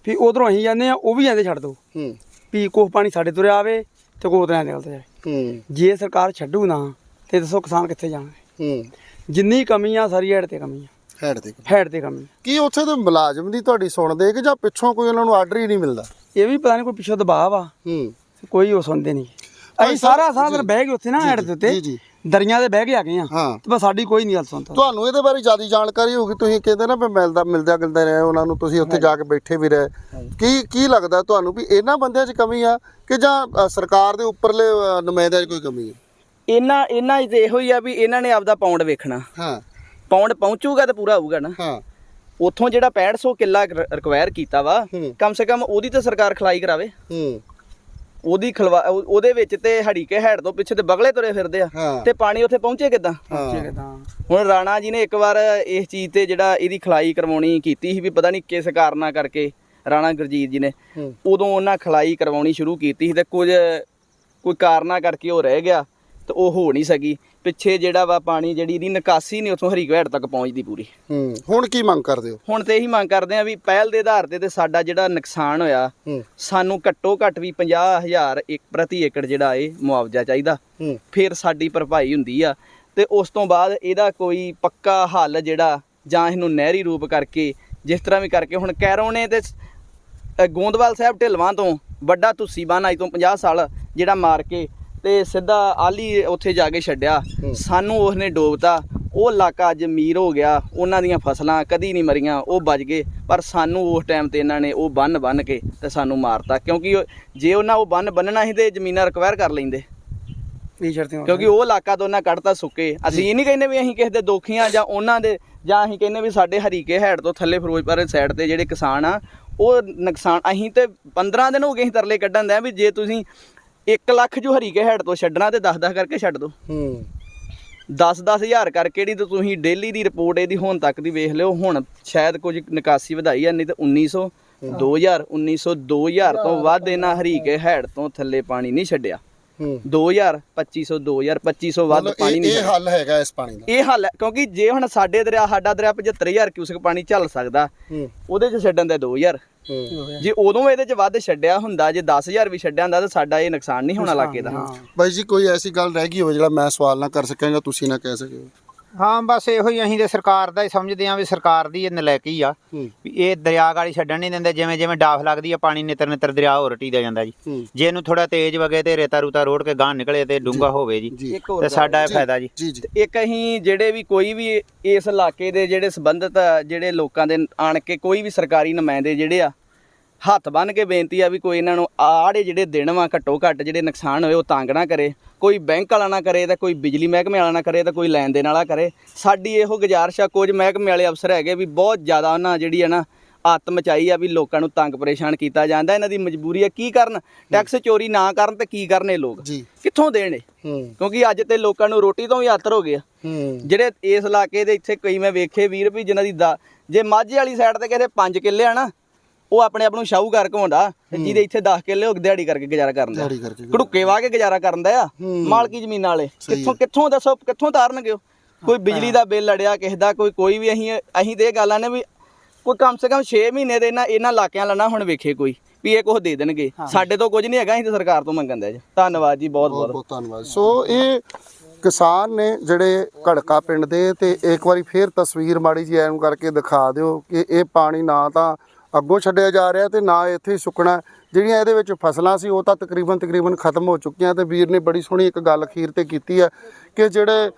ਵੀ ਉਧਰੋਂ ਅਸੀਂ ਜਾਂਦੇ ਆ ਉਹ ਵੀ ਜਾਂਦੇ ਛੱਡ ਦੋ ਹੂੰ। ਵੀ ਕੋਹ ਪਾਣੀ ਸਾਡੇ ਤੁਰਿਆ ਆਵੇ ਤੇ ਉਧਰ ਨਿਕਲਦਾ ਜਾਵੇ ਹੂੰ। ਜੇ ਸਰਕਾਰ ਛੱਡੂ ਨਾ ਤੇ ਦੱਸੋ ਕਿਸਾਨ ਕਿੱਥੇ ਜਾਣਗੇ? ਹੂੰ। ਜਿੰਨੀ ਕਮੀ ਆ ਸਾਰੀ ਹੈਡ ਤੇ ਕਮੀ ਆ ਹੈਡ ਦੇ ਹੈਡ ਤੇ ਕਮੀ ਆ। ਕੀ ਉੱਥੇ ਦੇ ਮੁਲਾਜ਼ਮ ਦੀ ਤੁਹਾਡੀ ਸੁਣਦੇ ਕਿ ਜਾਂ ਪਿੱਛੋਂ ਕੋਈ ਉਹਨਾਂ ਨੂੰ ਆਰਡਰ ਹੀ ਨਹੀਂ ਮਿਲਦਾ? ਇਹ ਵੀ ਪਤਾ ਨਹੀਂ ਕੋਈ ਪਿੱਛੋਂ ਦਬਾਅ ਵਾ। ਹੂੰ। ਕੋਈ ਉਹ ਸੁਣਦੇ ਨਹੀਂ ਭਾਈ ਅਸੀਂ ਸਾਹਿਬ, ਸਾਰਾ ਸਾਰਾ ਦਿਨ ਬਹਿ ਕੇ ਉੱਥੇ ਨਾ ਹੈਡ ਦੇ ਜੀ, ਉੱਤੇ। ਜੀ। ਦਰੀਆਂ ਦੇ ਬਹਿ ਕੇ ਆ ਗਏ ਆ। ਹਾਂ। ਤੇ ਬਸ ਸਾਡੀ ਕੋਈ ਨਹੀਂ ਗੱਲ ਸੁਣਦਾ। ਤੁਹਾਨੂੰ ਇਹਦੇ ਬਾਰੇ ਜ਼ਿਆਦਾ ਜਾਣਕਾਰੀ ਹੋਊਗੀ ਤੁਸੀਂ ਕਹਿੰਦੇ ਨਾ ਵੀ ਮਿਲਦਾ ਮਿਲਦਾ ਗਿਲਦਾ ਰਹੇ ਉਹਨਾਂ ਨੂੰ ਤੁਸੀਂ ਉੱਥੇ ਜਾ ਕੇ ਬੈਠੇ ਵੀ ਰਹੇ। ਕੀ ਕੀ ਲੱਗਦਾ ਤੁਹਾਨੂੰ ਵੀ ਇਹਨਾਂ ਬੰਦਿਆਂ 'ਚ ਕਮੀ ਆ ਕਿ ਜਾਂ ਸਰਕਾਰ ਦੇ ਉੱਪਰਲੇ ਨੁਮਾਇੰਦਿਆਂ 'ਚ ਕੋਈ ਕਮੀ ਹੈ ਇਹਨਾਂ ਇਹਨਾਂ 'ਚ ਇਹੋ ਹੀ ਆ ਵੀ ਇਹਨਾਂ ਨੇ ਆਪਦਾ ਪਾਉਂਡ ਵੇਖਣਾ। ਹਾਂ। ਪਾਉਂਡ ਪਹੁੰਚੂਗਾ ਤਾਂ ਪੂਰਾ ਆਊਗਾ ਨਾ। ਹਾਂ। ਉੱਥੋਂ ਜਿਹੜਾ 6500 ਕਿੱਲਾ ਰਿਕਵਾਇਰ ਕੀਤਾ ਵਾ। ਕਮ ਸੇ ਕਮ ਉਹਦੀ ਤਾਂ ਸਰਕਾਰ ਖਲਾਈ ਕਰਾਵੇ। ਹੂੰ। ਉਹਦੀ ਖਲਵਾ ਉਹ- ਉਹਦੇ ਵਿੱਚ ਤੇ ਹੜੀਕੇ ਹੈਡ ਤੋਂ ਪਿੱਛੇ ਤੇ ਬਗਲੇ ਤੁਰੇ ਫਿਰਦੇ ਆ। ਹਾਂ। ਤੇ ਪਾਣੀ ਉੱਥੇ ਪਹੁੰਚੇ ਕਿੱਦਾਂ? ਹਾਂ। ਹੁਣ ਰਾਣਾ ਜੀ ਨੇ ਇੱਕ ਵਾਰ ਇਸ ਚੀਜ਼ ਤੇ ਜਿਹੜਾ ਇਹਦੀ ਖਲਾਈ ਕਰਵਾਉਣੀ ਕੀਤੀ ਸੀ ਵੀ ਪਤਾ ਨਹੀਂ ਕਿਸ ਕਾਰਨਾ ਕਰਕੇ ਰਾਣਾ ਗੁਰਜੀਤ ਜੀ ਨੇ ਹੂੰ। ਉਦੋਂ ਉਹਨਾਂ ਖਲਾਈ ਕਰਵਾਉਣੀ ਸ਼ੁਰੂ ਕੀਤੀ ਸੀ ਤੇ ਕੁਝ ਕੋਈ ਕਾਰਨਾ ਕਰਕੇ ਉਹ ਰਹਿ ਗਿਆ। ਤੇ ਉਹ ਹੋ ਨਹੀਂ ਸਕੀ। ਪਿੱਛੇ ਜਿਹੜਾ ਵਾ ਪਾਣੀ ਜਿਹੜੀ ਇਹਦੀ ਨਿਕਾਸੀ ਨਹੀਂ ਉੱਥੋਂ ਹਰੀਕੋ ਤੱਕ ਪਹੁੰਚਦੀ ਪੂਰੀ। ਹੂੰ ਹੁਣ ਕੀ ਮੰਗ ਕਰਦੇ ਹੋ? ਹੁਣ ਤੇ ਇਹੀ ਮੰਗ ਕਰਦੇ ਆ ਵੀ ਪਹਿਲ ਦੇ ਆਧਾਰ ਤੇ ਤੇ ਸਾਡਾ ਜਿਹੜਾ ਨੁਕਸਾਨ ਹੋਇਆ ਹੂੰ। ਸਾਨੂੰ ਘੱਟੋ ਘੱਟ ਵੀ 50000 ਇੱਕ ਪ੍ਰਤੀ ਏਕੜ ਜਿਹੜਾ ਇਹ ਮੁਆਵਜ਼ਾ ਚਾਹੀਦਾ। ਹੂੰ। ਫਿਰ ਸਾਡੀ ਭਰਪਾਈ ਹੁੰਦੀ ਆ। ਤੇ ਉਸ ਤੋਂ ਬਾਅਦ ਇਹਦਾ ਕੋਈ ਪੱਕਾ ਹੱਲ ਜਿਹੜਾ ਜਾਂ ਇਹਨੂੰ ਨਹਿਰੀ ਰੂਪ ਕਰਕੇ ਜਿਸ ਤਰ੍ਹਾਂ ਵੀ ਕਰਕੇ ਹੁਣ ਕੈਰੋਂ ਨੇ ਤੇ ਸ- ਅ, ਗੋਂਦਵਾਲ ਸਾਹਿਬ ਢਿਲਵਾਂ ਤੋਂ ਵੱਡਾ ਤੁਸੀ ਬੰਨ ਅੱਜ ਤੋਂ 50 ਸਾਲ ਜਿਹੜਾ ਮਾਰ ਕੇ ਤੇ ਸਿੱਧਾ ਆਲੀ ਉੱਥੇ ਜਾ ਕੇ ਛੱਡਿਆ। ਸਾਨੂੰ ਉਸਨੇ ਡੋਬਤਾ। ਉਹ ਇਲਾਕਾ ਅੱਜ ਅਮੀਰ ਹੋ ਗਿਆ। ਉਹਨਾਂ ਦੀਆਂ ਫਸਲਾਂ ਕਦੀ ਨਹੀਂ ਮਰੀਆਂ। ਉਹ ਬਚ ਗਏ। ਪਰ ਸਾਨੂੰ ਉਸ ਟਾਈਮ ਤੇ ਇਹਨਾਂ ਨੇ ਉਹ ਬੰਨ ਬੰਨ ਕੇ ਤੇ ਸਾਨੂੰ ਮਾਰਤਾ। ਕਿਉਂਕਿ ਜੇ ਉਹਨਾਂ ਉਹ ਬੰਨ ਬੰਨਣਾ ਸੀ ਤੇ ਜ਼ਮੀਨਾਂ ਰਿਕਵਾਇਰ ਕਰ ਲੈਂਦੇ। ਕਿਉਂਕਿ ਉਹ ਇਲਾਕਾ ਤੋਂ ਉਹਨਾਂ ਕੱਢਤਾ ਸੁੱਕੇ। ਅਸੀਂ ਇਹ ਨਹੀਂ ਕਹਿੰਦੇ ਵੀ ਅਸੀਂ ਕਿਸੇ ਦੇ ਦੋਖੀਆਂ ਜਾਂ ਉਹਨਾਂ ਦੇ ਜਾਂ ਅਸੀਂ ਕਹਿੰਦੇ ਵੀ ਸਾਡੇ ਹਰੀਕੇ ਹੈਡ ਤੋਂ ਥੱਲੇ ਫਿਰੋਜ਼ਪੁਰ ਸਾਈਡ ਤੇ ਜਿਹੜੇ ਕਿਸਾਨ ਆ ਉਹ ਨੁਕਸਾਨ ਅਸੀਂ ਤੇ 15 ਦਿਨ ਹੋ ਗਏ ਅਸੀਂ ਤਰਲੇ ਕੱਢਣ ਦੇ ਵੀ ਜੇ ਤੁਸੀਂ 1 ਲੱਖ ਜੋ ਹਰੀਕੇ ਹੈਡ ਤੋਂ ਛੱਡਣਾ ਤੇ 10-10 ਕਰਕੇ ਛੱਡ ਦਿਓ ਹੂੰ। 10-10 ਹਜ਼ਾਰ ਕਰਕੇ ਜਿਹੜੀ ਤੇ ਤੁਸੀਂ ਡੇਲੀ ਦੀ ਰਿਪੋਰਟ ਇਹਦੀ ਹੁਣ ਤੱਕ ਦੀ ਵੇਖ ਲਿਓ। ਹੁਣ ਸ਼ਾਇਦ ਕੁਝ ਨਿਕਾਸੀ ਵਧਾਈ ਆ ਨਹੀਂ ਤੇ 1900 2000 1900 2000 ਤੋਂ ਵੱਧ ਇਹਨਾਂ ਹਰੀਕੇ ਹੈਡ ਤੋਂ ਥੱਲੇ ਪਾਣੀ ਨਹੀਂ ਛੱਡਿਆ। 2000 2500 2000 2500 ਵੱਧ ਪਾਣੀ ਇਹ ਨਹੀਂ ਇਹ ਛੱਡਦਾ। ਹੱਲ ਹੈਗਾ ਇਸ ਪਾਣੀ ਦਾ। ਇਹ ਹੱਲ ਹੈ ਕਿਉਂਕਿ ਜੇ ਹੁਣ ਸਾਡੇ ਦਰਿਆ ਸਾਡਾ ਦਰਿਆ 75000 ਕਿਊਸਕ ਪਾਣੀ ਝੱਲ ਸਕਦਾ ਉਹਦੇ ਚ ਛੱਡਣ ਦੇ 2000 ਹੂੰ। ਜੇ ਉਦੋਂ ਇਹਦੇ ਚ ਵੱਧ ਛੱਡਿਆ ਹੁੰਦਾ ਜੇ 10000 ਵੀ ਛੱਡਿਆ ਹੁੰਦਾ ਤਾਂ ਸਾਡਾ ਇਹ ਨੁਕਸਾਨ ਨਹੀਂ ਹੋਣਾ ਇਲਾਕੇ ਦਾ। ਬਾਈ ਜੀ ਕੋਈ ਐਸੀ ਗੱਲ ਰਹਿ ਗਈ ਹੋਵੇ ਜਿਹੜਾ ਮੈਂ ਸਵਾਲ ਨਾ ਕਰ ਸਕਿਆ ਜਾਂ ਤੁਸੀਂ ਨਾ ਕਹਿ ਸਕੇ। ਹਾਂ ਬਸ ਇਹੋ ਹੀ ਅਸੀਂ ਤੇ ਸਰਕਾਰ ਦਾ ਹੀ ਸਮਝਦੇ ਹਾਂ ਵੀ ਸਰਕਾਰ ਦੀ ਇਹ ਨਲਾਇਕੀ ਆ। ਵੀ ਇਹ ਦਰਿਆ ਗਾੜੀ ਛੱਡਣ ਨਹੀਂ ਦਿੰਦੇ ਜਿਵੇਂ ਜਿਵੇਂ ਡਾਫ ਲੱਗਦੀ ਆ ਪਾਣੀ ਨਿਤਰ ਨਿਤਰ ਦਰਿਆ ਹੋਰ ਟੀਦਾ ਜਾਂਦਾ ਜੀ। ਜੇ ਇਹਨੂੰ ਥੋੜਾ ਤੇਜ਼ ਵਗੇ ਤੇ ਰੇਤਾ ਰੂਤਾ ਰੋੜ ਕੇ ਗਾਂ ਨਿਕਲੇ ਤੇ ਡੂੰਗਾ ਹੋਵੇ ਜੀ ਤੇ ਸਾਡਾ ਇਹ। ਫਾਇਦਾ ਜੀ। ਇੱਕ ਅਸੀਂ ਜਿਹੜੇ ਵੀ ਕੋਈ ਵੀ ਇਸ ਇਲਾਕੇ ਦੇ ਜਿਹੜੇ ਸੰਬੰਧਿਤ ਜਿਹੜੇ ਲੋਕਾਂ ਦੇ ਆਣ ਕੇ ਕੋਈ ਵੀ ਸਰਕਾਰੀ ਨੁਮਾਇੰਦੇ ਜਿਹੜੇ ਆ ਹੱਥ ਬੰਨ ਕੇ ਬੇਨਤੀ ਆ ਵੀ ਕੋਈ ਇਹਨਾਂ ਨੂੰ ਆੜੇ ਜਿਹੜੇ ਦਿਨ ਵਾ ਘੱਟੋ ਘੱਟ ਜਿਹੜੇ ਨੁਕਸਾਨ ਹੋਏ ਉਹ ਤੰਗ ਨਾ ਕਰੇ ਕੋਈ ਬੈਂਕ ਵਾਲਾ ਨਾ ਕਰੇ ਤਾਂ ਕੋਈ ਬਿਜਲੀ ਮਹਿਕਮੇ ਵਾਲਾ ਨਾ ਕਰੇ ਤਾਂ ਕੋਈ ਲੈਣ ਦੇਣ ਵਾਲਾ ਕਰੇ। ਸਾਡੀ ਇਹੋ ਗੁਜ਼ਾਰਿਸ਼ ਆ ਕੁਝ ਮਹਿਕਮੇ ਵਾਲੇ ਅਫਸਰ ਹੈਗੇ ਵੀ ਬਹੁਤ ਜ਼ਿਆਦਾ ਉਹਨਾਂ ਜਿਹੜੀ ਆ ਨਾ ਆਤ ਮਚਾਈ ਆ ਵੀ ਲੋਕਾਂ ਨੂੰ ਤੰਗ ਪਰੇਸ਼ਾਨ ਕੀਤਾ ਜਾਂਦਾ ਇਹਨਾਂ ਦੀ ਮਜਬੂਰੀ ਆ ਕੀ ਕਰਨ? ਟੈਕਸ ਚੋਰੀ ਨਾ ਕਰਨ ਤੇ ਕੀ ਕਰਨ ਲੋਕ? ਕਿੱਥੋਂ ਦੇਣ ਹੂੰ। ਕਿਉਂਕਿ ਅੱਜ ਤੇ ਲੋਕਾਂ ਨੂੰ ਰੋਟੀ ਤੋਂ ਵੀ ਆਤਰ ਹੋ ਗਿਆ ਹੂੰ। ਜਿਹੜੇ ਇਸ ਇਲਾਕੇ ਦੇ ਇੱਥੇ ਕਈ ਮੈਂ ਵੇਖੇ ਵੀਰ ਵੀ ਜਿਨ੍ਹਾਂ ਦੀ ਦਾ ਜੇ ਮਾਝੇ ਵਾਲੀ ਸਾਈਡ ਤੇ ਕਿਤੇ 5 ਕਿੱਲੇ ਆ ਨਾ ਉਹ ਆਪਣੇ ਆਪ ਨੂੰ ਸ਼ਾਹੂਕਾਰ ਘਵਾਉਂਦਾ ਤੇ ਜਿਹਦੇ ਇੱਥੇ 10 ਕਿੱਲੇ ਉਹ ਦਿਹਾੜੀ ਕਰਕੇ ਗੁਜ਼ਾਰਾ ਕਰਨ ਦਾ। ਦਿਹਾੜੀ ਕਰਕੇ ਘੜੁੱਕੇ ਵਾਹ ਕੇ ਗੁਜ਼ਾਰਾ ਕਰਨ ਦਾ ਆ। ਮਾਲਕੀ ਜ਼ਮੀਨਾਂ ਵਾਲੇ। ਸਹੀ ਕਿੱਥੋਂ ਕਿੱਥੋਂ ਦੱਸੋ ਕਿੱਥੋਂ ਤਾਰਨਗੇ ਉਹ? ਕੋਈ ਬਿਜਲੀ ਦਾ ਬਿੱਲ ਅੜਿਆ ਕਿਸੇ ਦਾ ਕੋਈ ਕੋਈ ਵੀ ਅਸੀਂ ਅਸੀਂ ਤੇ ਇਹ ਗੱਲਾਂ ਨੇ ਵੀ ਕੋਈ ਕਮ ਸੇ ਕਮ 6 ਮਹੀਨੇ ਦੇ ਇਹਨਾਂ ਇਹਨਾਂ ਇਲਾਕਿਆਂ ਲੈਣਾ ਹੁਣ ਵੇਖੇ ਕੋਈ ਵੀ ਇਹ ਕੁਝ ਦੇ ਦੇਣਗੇ। ਸਾਡੇ ਤੋਂ ਕੁਝ ਨਹੀਂ ਹੈਗਾ ਅਸੀਂ ਤਾਂ ਸਰਕਾਰ ਤੋਂ ਮੰਗਣ ਦੇ ਜੀ। ਧੰਨਵਾਦ ਜੀ ਬਹੁਤ ਬਹੁਤ ਬਹੁਤ। ਬਹੁਤ ਧੰਨਵਾਦ। ਸੋ ਇਹ ਕਿਸਾਨ ਨੇ ਜਿਹੜੇ ਘੜਕਾ ਪਿੰਡ ਦੇ ਤੇ ਇੱਕ ਵਾਰੀ ਫੇਰ ਤਸਵੀਰ ਮਾੜੀ ਜੀ ਐਨੂੰ ਕਰਕੇ ਦਿਖਾ ਦਿਓ ਕਿ ਇਹ ਪਾਣੀ ਨਾ ਤਾਂ ਅੱਗੋਂ ਛੱਡਿਆ ਜਾ ਰਿਹਾ ਤੇ ਨਾ ਇੱਥੇ ਹੀ ਸੁੱਕਣਾ। ਜਿਹੜੀਆਂ ਇਹਦੇ ਵਿੱਚ ਫਸਲਾਂ ਸੀ, ਉਹ ਤਾਂ ਤਕਰੀਬਨ ਤਕਰੀਬਨ ਖਤਮ ਹੋ ਚੁੱਕੀਆਂ ਤੇ ਵੀਰ ਨੇ ਬੜੀ ਸੋਹਣੀ ਇੱਕ ਗੱਲ ਅਖੀਰ ਤੇ ਕੀਤੀ ਹੈ ਕਿ ਜਿਹੜੇ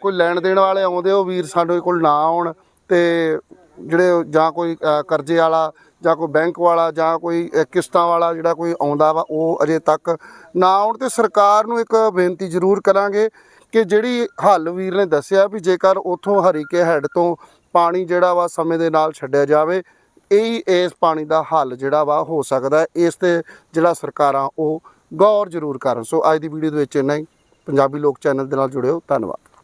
ਕੋਈ ਲੈਣ ਦੇਣ ਵਾਲੇ ਆਉਂਦੇ, ਉਹ ਵੀਰ ਸਾਡੇ ਕੋਲ ਨਾ ਆਉਣ ਤੇ ਜਿਹੜੇ ਜਾਂ ਕੋਈ ਕਰਜ਼ੇ ਵਾਲਾ ਜਾਂ ਕੋਈ ਬੈਂਕ ਵਾਲਾ ਜਾਂ ਕੋਈ ਕਿਸ਼ਤਾਂ ਵਾਲਾ ਜਿਹੜਾ ਕੋਈ ਆਉਂਦਾ ਵਾ, ਉਹ ਅਜੇ ਤੱਕ ਨਾ ਆਉਣ ਤੇ ਸਰਕਾਰ ਨੂੰ ਇੱਕ ਬੇਨਤੀ ਜ਼ਰੂਰ ਕਰਾਂਗੇ ਕਿ ਜਿਹੜੀ ਹੱਲ ਵੀਰ ਨੇ ਦੱਸਿਆ ਵੀ ਜੇਕਰ ਉਥੋਂ ਹਰੀਕੇ ਹੈੱਡ ਤੋਂ ਪਾਣੀ ਜਿਹੜਾ ਵਾ ਸਮੇਂ ਦੇ ਨਾਲ ਛੱਡਿਆ ਜਾਵੇ ਇਹੀ ਇਸ ਪਾਣੀ ਦਾ ਹੱਲ ਜਿਹੜਾ ਵਾ ਹੋ ਸਕਦਾ ਇਸ ਤੇ ਜਿਹੜਾ ਸਰਕਾਰਾਂ ਉਹ ਗੌਰ ਜ਼ਰੂਰ ਕਰਨ। ਸੋ ਅੱਜ ਦੀ ਵੀਡੀਓ ਦੇ ਵਿੱਚ ਇੰਨਾ ਹੀ। ਪੰਜਾਬੀ ਲੋਕ ਚੈਨਲ ਦੇ ਨਾਲ ਜੁੜਿਓ। ਧੰਨਵਾਦ।